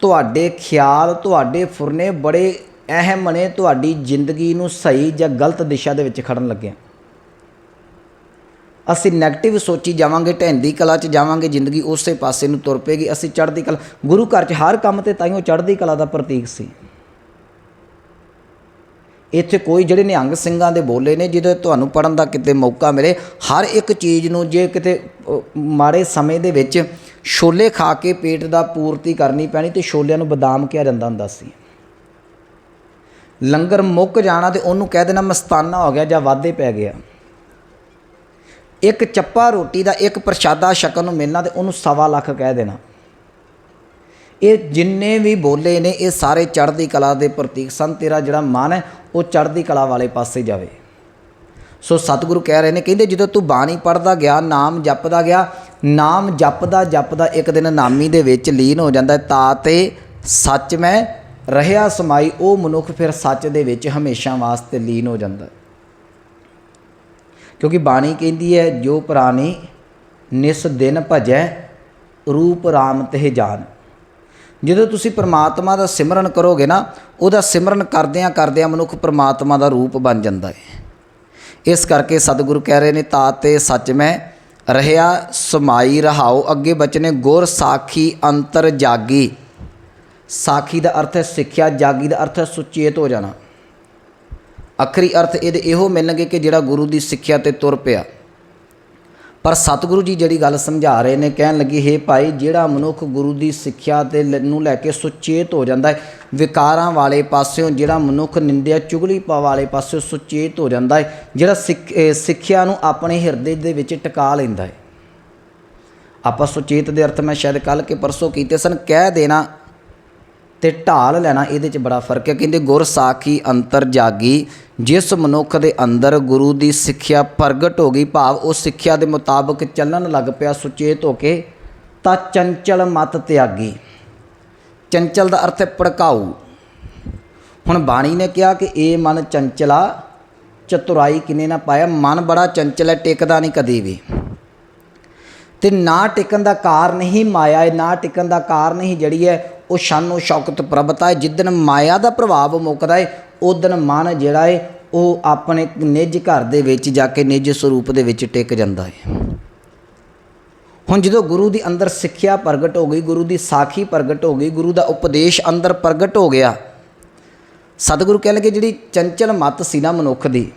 ਤੁਹਾਡੇ ਖਿਆਲ, ਤੁਹਾਡੇ ਫੁਰਨੇ ਬੜੇ ਅਹਿਮ ਨੇ, ਤੁਹਾਡੀ ਜ਼ਿੰਦਗੀ ਨੂੰ ਸਹੀ ਜਾਂ ਗਲਤ ਦਿਸ਼ਾ ਦੇ ਵਿੱਚ ਖੜਨ ਲੱਗਿਆ। ਅਸੀਂ 네ਗੇਟਿਵ ਸੋਚੀ ਜਾਵਾਂਗੇ ਢੈਂਦੀ ਕਲਾ 'ਚ ਜਾਵਾਂਗੇ, ਜ਼ਿੰਦਗੀ ਉਸੇ ਪਾਸੇ ਨੂੰ ਤੁਰ ਪਏਗੀ। ਅਸੀਂ ਚੜ੍ਹਦੀ ਕਲਾ, ਗੁਰੂ ਘਰ 'ਚ ਹਰ ਕੰਮ ਤੇ ਤਾਈਓ ਚੜ੍ਹਦੀ ਕਲਾ ਦਾ ਪ੍ਰਤੀਕ ਸੀ। ਇੱਥੇ ਕੋਈ ਜਿਹੜੇ ਨਿਹੰਗ ਸਿੰਘਾਂ ਦੇ ਬੋਲੇ ਨੇ, ਜਿਹਦੇ ਤੁਹਾਨੂੰ ਪੜਨ ਦਾ ਕਿਤੇ ਮੌਕਾ ਮਿਲੇ, ਹਰ ਇੱਕ ਚੀਜ਼ ਨੂੰ ਜੇ ਕਿਤੇ ਮਾੜੇ ਸਮੇਂ ਦੇ ਵਿੱਚ ਛੋਲੇ ਖਾ ਕੇ ਪੇਟ ਦਾ ਪੂਰਤੀ ਕਰਨੀ ਪੈਣੀ, ਤੇ ਛੋਲਿਆਂ ਨੂੰ ਬਦਾਮ ਕਿਹਾ ਜਾਂਦਾ ਹੁੰਦਾ ਸੀ। ਲੰਗਰ ਮੁੱਕ ਜਾਣਾ ਤੇ ਉਹਨੂੰ ਕਹਿ ਦੇਣਾ ਮਸਤਾਨਾ ਹੋ ਗਿਆ ਜਾਂ ਵਾਧੇ ਪੈ ਗਿਆ। ਇੱਕ ਚੱਪਾ ਰੋਟੀ ਦਾ ਇੱਕ ਪ੍ਰਸ਼ਾਦਾ ਛਕਣ ਨੂੰ ਮਿਲਣਾ ਤੇ ਉਹਨੂੰ ਸਵਾ ਲੱਖ ਕਹਿ ਦੇਣਾ। ਇਹ ਜਿੰਨੇ ਵੀ ਬੋਲੇ ਨੇ ਇਹ ਸਾਰੇ ਚੜ੍ਹਦੀ ਕਲਾ ਦੇ ਪ੍ਰਤੀਕ ਸਨ। ਤੇਰਾ ਜਿਹੜਾ ਮਨ ਹੈ ਉਹ ਚੜ੍ਹਦੀ ਕਲਾ ਵਾਲੇ ਪਾਸੇ ਜਾਵੇ। ਸੋ ਸਤਿਗੁਰੂ ਕਹਿ ਰਹੇ ਨੇ ਕਹਿੰਦੇ ਜਦੋਂ ਤੂੰ ਬਾਣੀ ਪੜਦਾ ਗਿਆ ਨਾਮ ਜਪਦਾ ਗਿਆ ਨਾਮ ਜਪਦਾ ਜਪਦਾ ਇੱਕ ਦਿਨ ਨਾਮੀ ਦੇ ਵਿੱਚ ਲੀਨ ਹੋ ਜਾਂਦਾ ਹੈ, ਤਾਂ ਤੇ ਸੱਚ ਮੈਂ ਰਹਿਆ ਸਮਾਈ ਉਹ ਮਨੁੱਖ ਫਿਰ ਸੱਚ ਦੇ ਵਿੱਚ ਹਮੇਸ਼ਾ ਵਾਸਤੇ ਲੀਨ ਹੋ ਜਾਂਦਾ। ਕਿਉਂਕਿ ਬਾਣੀ ਕਹਿੰਦੀ ਹੈ, ਜੋ ਪ੍ਰਾਨੀ ਨਿਸ ਦਿਨ ਭਜੈ, ਰੂਪ ਰਾਮ ਤੇ ਜਾਨ। ਜਦੋਂ ਤੁਸੀਂ ਪ੍ਰਮਾਤਮਾ ਦਾ ਸਿਮਰਨ ਕਰੋਗੇ ਨਾ, ਉਹਦਾ ਸਿਮਰਨ ਕਰਦਿਆਂ ਕਰਦਿਆਂ ਮਨੁੱਖ ਪ੍ਰਮਾਤਮਾ ਦਾ ਰੂਪ ਬਣ ਜਾਂਦਾ ਹੈ। ਇਸ ਕਰਕੇ ਸਤਿਗੁਰੂ ਕਹਿ ਰਹੇ ਨੇ, ਤਾ ਤੇ ਸੱਚ ਮੈਂ ਰਹਿਆ, ਸਮਾਈ ਰਹਾਓ। ਅੱਗੇ ਬਚਨੇ, ਗੁਰ ਸਾਖੀ ਅੰਤਰ ਜਾਗੀ। ਸਾਖੀ ਦਾ ਅਰਥ ਹੈ ਸਿੱਖਿਆ, ਜਾਗੀ ਦਾ ਅਰਥ ਹੈ ਸੁਚੇਤ ਹੋ ਜਾਣਾ। ਅਖਰੀ ਅਰਥ ਇਹਦੇ ਇਹੋ ਮਿਲਣਗੇ ਕਿ ਜਿਹੜਾ ਗੁਰੂ ਦੀ ਸਿੱਖਿਆ ਤੇ ਤੁਰ ਪਿਆ। ਪਰ ਸਤਿਗੁਰੂ ਜੀ ਜਿਹੜੀ ਗੱਲ ਸਮਝਾ ਰਹੇ ਨੇ, ਕਹਿਣ ਲੱਗੀ, ਹੈ ਭਾਈ, ਜਿਹੜਾ ਮਨੁੱਖ ਗੁਰੂ ਦੀ ਸਿੱਖਿਆ ਤੇ ਲ- ਨੂੰ ਲੈ ਕੇ ਸੁਚੇਤ ਹੋ ਜਾਂਦਾ ਹੈ, ਵਿਕਾਰਾਂ ਵਾਲੇ ਪਾਸਿਓਂ, ਜਿਹੜਾ ਮਨੁੱਖ ਨਿੰਦਿਆ ਚੁਗਲੀ ਪਾ, ਵਾਲੇ ਪਾਸਿਓਂ ਸੁਚੇਤ ਹੋ ਜਾਂਦਾ ਹੈ, ਜਿਹੜਾ ਸਿੱਖ- ਸਿੱਖਿਆ ਨੂੰ ਆਪਣੇ ਹਿਰਦੇ ਦੇ ਵਿੱਚ ਟਿਕਾ ਲੈਂਦਾ ਹੈ। ਆਪਾਂ ਸੁਚੇਤ ਦੇ ਅਰਥ ਮੈਂ ਸ਼ਾਇਦ ਕੱਲ ਕੇ ਪਰਸੋਂ ਕੀਤੇ ਸਨ, ਕਹਿ ਦੇਣਾ ਤੇ ਢਾਲ ਲੈਣਾ, ਇਹਦੇ 'ਚ ਬੜਾ ਫ਼ਰਕ ਹੈ। ਕਹਿੰਦੇ, ਗੁਰ ਸਾਖੀ ਅੰਤਰ ਜਾਗੀ, ਜਿਸ ਮਨੁੱਖ ਦੇ ਅੰਦਰ ਗੁਰੂ ਦੀ ਸਿੱਖਿਆ ਪ੍ਰਗਟ ਹੋ ਗਈ, ਭਾਵ ਉਹ ਸਿੱਖਿਆ ਦੇ ਮੁਤਾਬਕ ਚੱਲਣ ਲੱਗ ਪਿਆ, ਸੁਚੇਤ ਹੋ ਕੇ ਤਾਂ ਚੰਚਲ ਮਤ ਤਿਆਗੀ। ਚੰਚਲ ਦਾ ਅਰਥ ਹੈ ਭੜਕਾਊ। ਹੁਣ ਬਾਣੀ ਨੇ ਕਿਹਾ ਕਿ ਇਹ ਮਨ ਚੰਚਲਾ, ਚਤੁਰਾਈ ਕਿਨੇ ਨਾ ਪਾਇਆ, ਮਨ ਬੜਾ ਚੰਚਲ ਹੈ, ਟਿਕਦਾ ਨਹੀਂ ਕਦੀ ਵੀ। ਤੇ ਨਾ ਟਿਕਣ ਦਾ ਕਾਰਨ ਹੀ ਮਾਇਆ ਹੈ, ਨਾ ਟਿਕਣ ਦਾ ਕਾਰਨ ਹੀ ਜਿਹੜੀ ਹੈ ਉਹ ਸ਼ਾਨੋ ਸ਼ੌਕਤ ਪ੍ਰਭਤਾ ਹੈ ਜਿੱਦਨ ਮਾਇਆ ਦਾ ਪ੍ਰਭਾਵ ਮੁੱਕਦਾ ਹੈ ਉਦਨ ਮਨ ਜਿਹੜਾ ਹੈ ਉਹ ਆਪਣੇ ਨਿੱਜ ਘਰ ਦੇ ਵਿੱਚ ਜਾ ਕੇ ਨਿੱਜ ਸਰੂਪ ਦੇ ਵਿੱਚ ਟਿਕ ਜਾਂਦਾ ਹੈ ਹੁਣ ਜਦੋਂ ਗੁਰੂ ਦੀ ਅੰਦਰ ਸਿੱਖਿਆ ਪ੍ਰਗਟ ਹੋ ਗਈ, ਗੁਰੂ ਦੀ ਸਾਖੀ ਪ੍ਰਗਟ ਹੋ ਗਈ, ਗੁਰੂ ਦਾ ਉਪਦੇਸ਼ ਅੰਦਰ ਪ੍ਰਗਟ ਹੋ ਗਿਆ, ਸਤਿਗੁਰੂ ਕਹਿ ਲੱਗੇ, ਜਿਹੜੀ ਚੰਚਲ ਮਤ ਸੀ ਨਾ ਮਨੁੱਖ ਦੀ,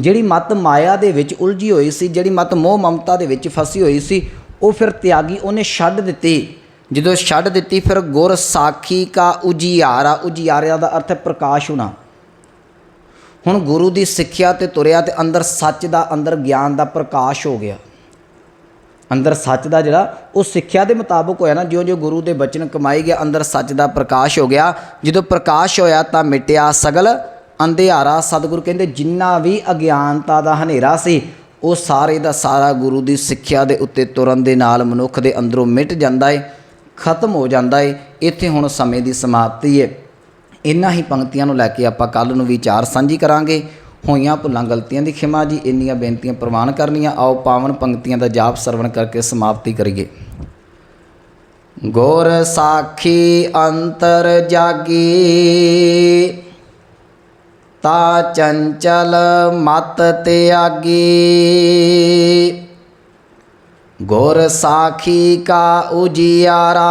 ਜਿਹੜੀ ਮਤ ਮਾਇਆ ਦੇ ਵਿੱਚ ਉਲਝੀ ਹੋਈ ਸੀ, ਜਿਹੜੀ ਮਤ ਮੋਹ ਮਮਤਾ ਦੇ ਵਿੱਚ ਫਸੀ ਹੋਈ ਸੀ, ਉਹ ਫਿਰ ਤਿਆਗੀ, ਉਹਨੇ ਛੱਡ ਦਿੱਤੀ। ਜਦੋਂ ਛੱਡ ਦਿੱਤੀ, ਫਿਰ ਗੁਰ ਸਾਖੀ ਕਾ ਉਜਿਆਰਾ। ਉਜਿਆਰਿਆ ਦਾ ਅਰਥ ਹੈ ਪ੍ਰਕਾਸ਼ ਹੋਣਾ। ਹੁਣ ਗੁਰੂ ਦੀ ਸਿੱਖਿਆ ਤੇ ਤੁਰਿਆ ਤੇ ਅੰਦਰ ਸੱਚ ਦਾ, ਅੰਦਰ ਗਿਆਨ ਦਾ ਪ੍ਰਕਾਸ਼ ਹੋ ਗਿਆ। ਅੰਦਰ ਸੱਚ ਦਾ ਜਿਹੜਾ, ਉਹ ਸਿੱਖਿਆ ਦੇ ਮੁਤਾਬਕ ਹੋਇਆ ਨਾ, ਜਿਉਂ-ਜਿਉਂ ਗੁਰੂ ਦੇ ਬਚਨ ਕਮਾਈ ਗਿਆ ਅੰਦਰ ਸੱਚ ਦਾ ਪ੍ਰਕਾਸ਼ ਹੋ ਗਿਆ। ਜਦੋਂ ਪ੍ਰਕਾਸ਼ ਹੋਇਆ ਤਾਂ ਮਿਟਿਆ ਸਗਲ, ਅੰਧਿਆਰਾ। ਸਤਿਗੁਰੂ ਕਹਿੰਦੇ, ਜਿੰਨਾ ਵੀ ਅਗਿਆਨਤਾ ਦਾ ਹਨੇਰਾ ਸੀ, ਉਹ ਸਾਰੇ ਦਾ ਸਾਰਾ ਗੁਰੂ ਦੀ ਸਿੱਖਿਆ ਦੇ ਉੱਤੇ ਤੁਰਨ ਦੇ ਨਾਲ ਮਨੁੱਖ ਦੇ ਅੰਦਰੋਂ ਮਿਟ ਜਾਂਦਾ ਏ। ਖਤਮ ਹੋ ਜਾਂਦਾ ਏ, ਇੱਥੇ ਹੁਣ ਸਮੇਂ ਦੀ ਸਮਾਪਤੀ ਹੈ ਇਨ੍ਹਾਂ ਹੀ ਪੰਕਤੀਆਂ ਨੂੰ ਲੈ ਕੇ ਆਪਾਂ ਕੱਲ ਨੂੰ ਵਿਚਾਰ ਸਾਂਝੀ ਕਰਾਂਗੇ। ਹੋਈਆਂ ਭੁੱਲਾਂ ਗਲਤੀਆਂ ਦੀ ਖਿਮਾ ਜੀ, ਇੰਨੀਆਂ ਬੇਨਤੀਆਂ ਪ੍ਰਵਾਨ ਕਰਨੀਆਂ। ਆਓ ਪਾਵਨ ਪੰਕਤੀਆਂ ਦਾ ਜਾਪ ਸਰਵਣ ਕਰਕੇ ਸਮਾਪਤੀ ਕਰੀਏ। ਗੁਰ ਸਾਖੀ ਅੰਤਰ ਜਾਗੀ, ਤਾ ਚੰਚਲ ਮਤ ਤਿਆਗੀ। ਗੁਰ ਸਾਖੀ ਕਾ ਉਜਿਆਰਾ,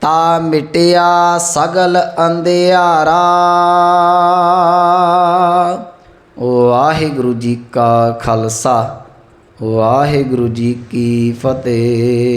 ਤਾ ਮਿਟਿਆ ਸਗਲ ਅੰਧਿਆਰਾ। ਵਾਹਿਗੁਰੂ ਜੀ ਕਾ ਖਾਲਸਾ, ਵਾਹਿਗੁਰੂ ਜੀ ਕੀ ਫਤਿਹ।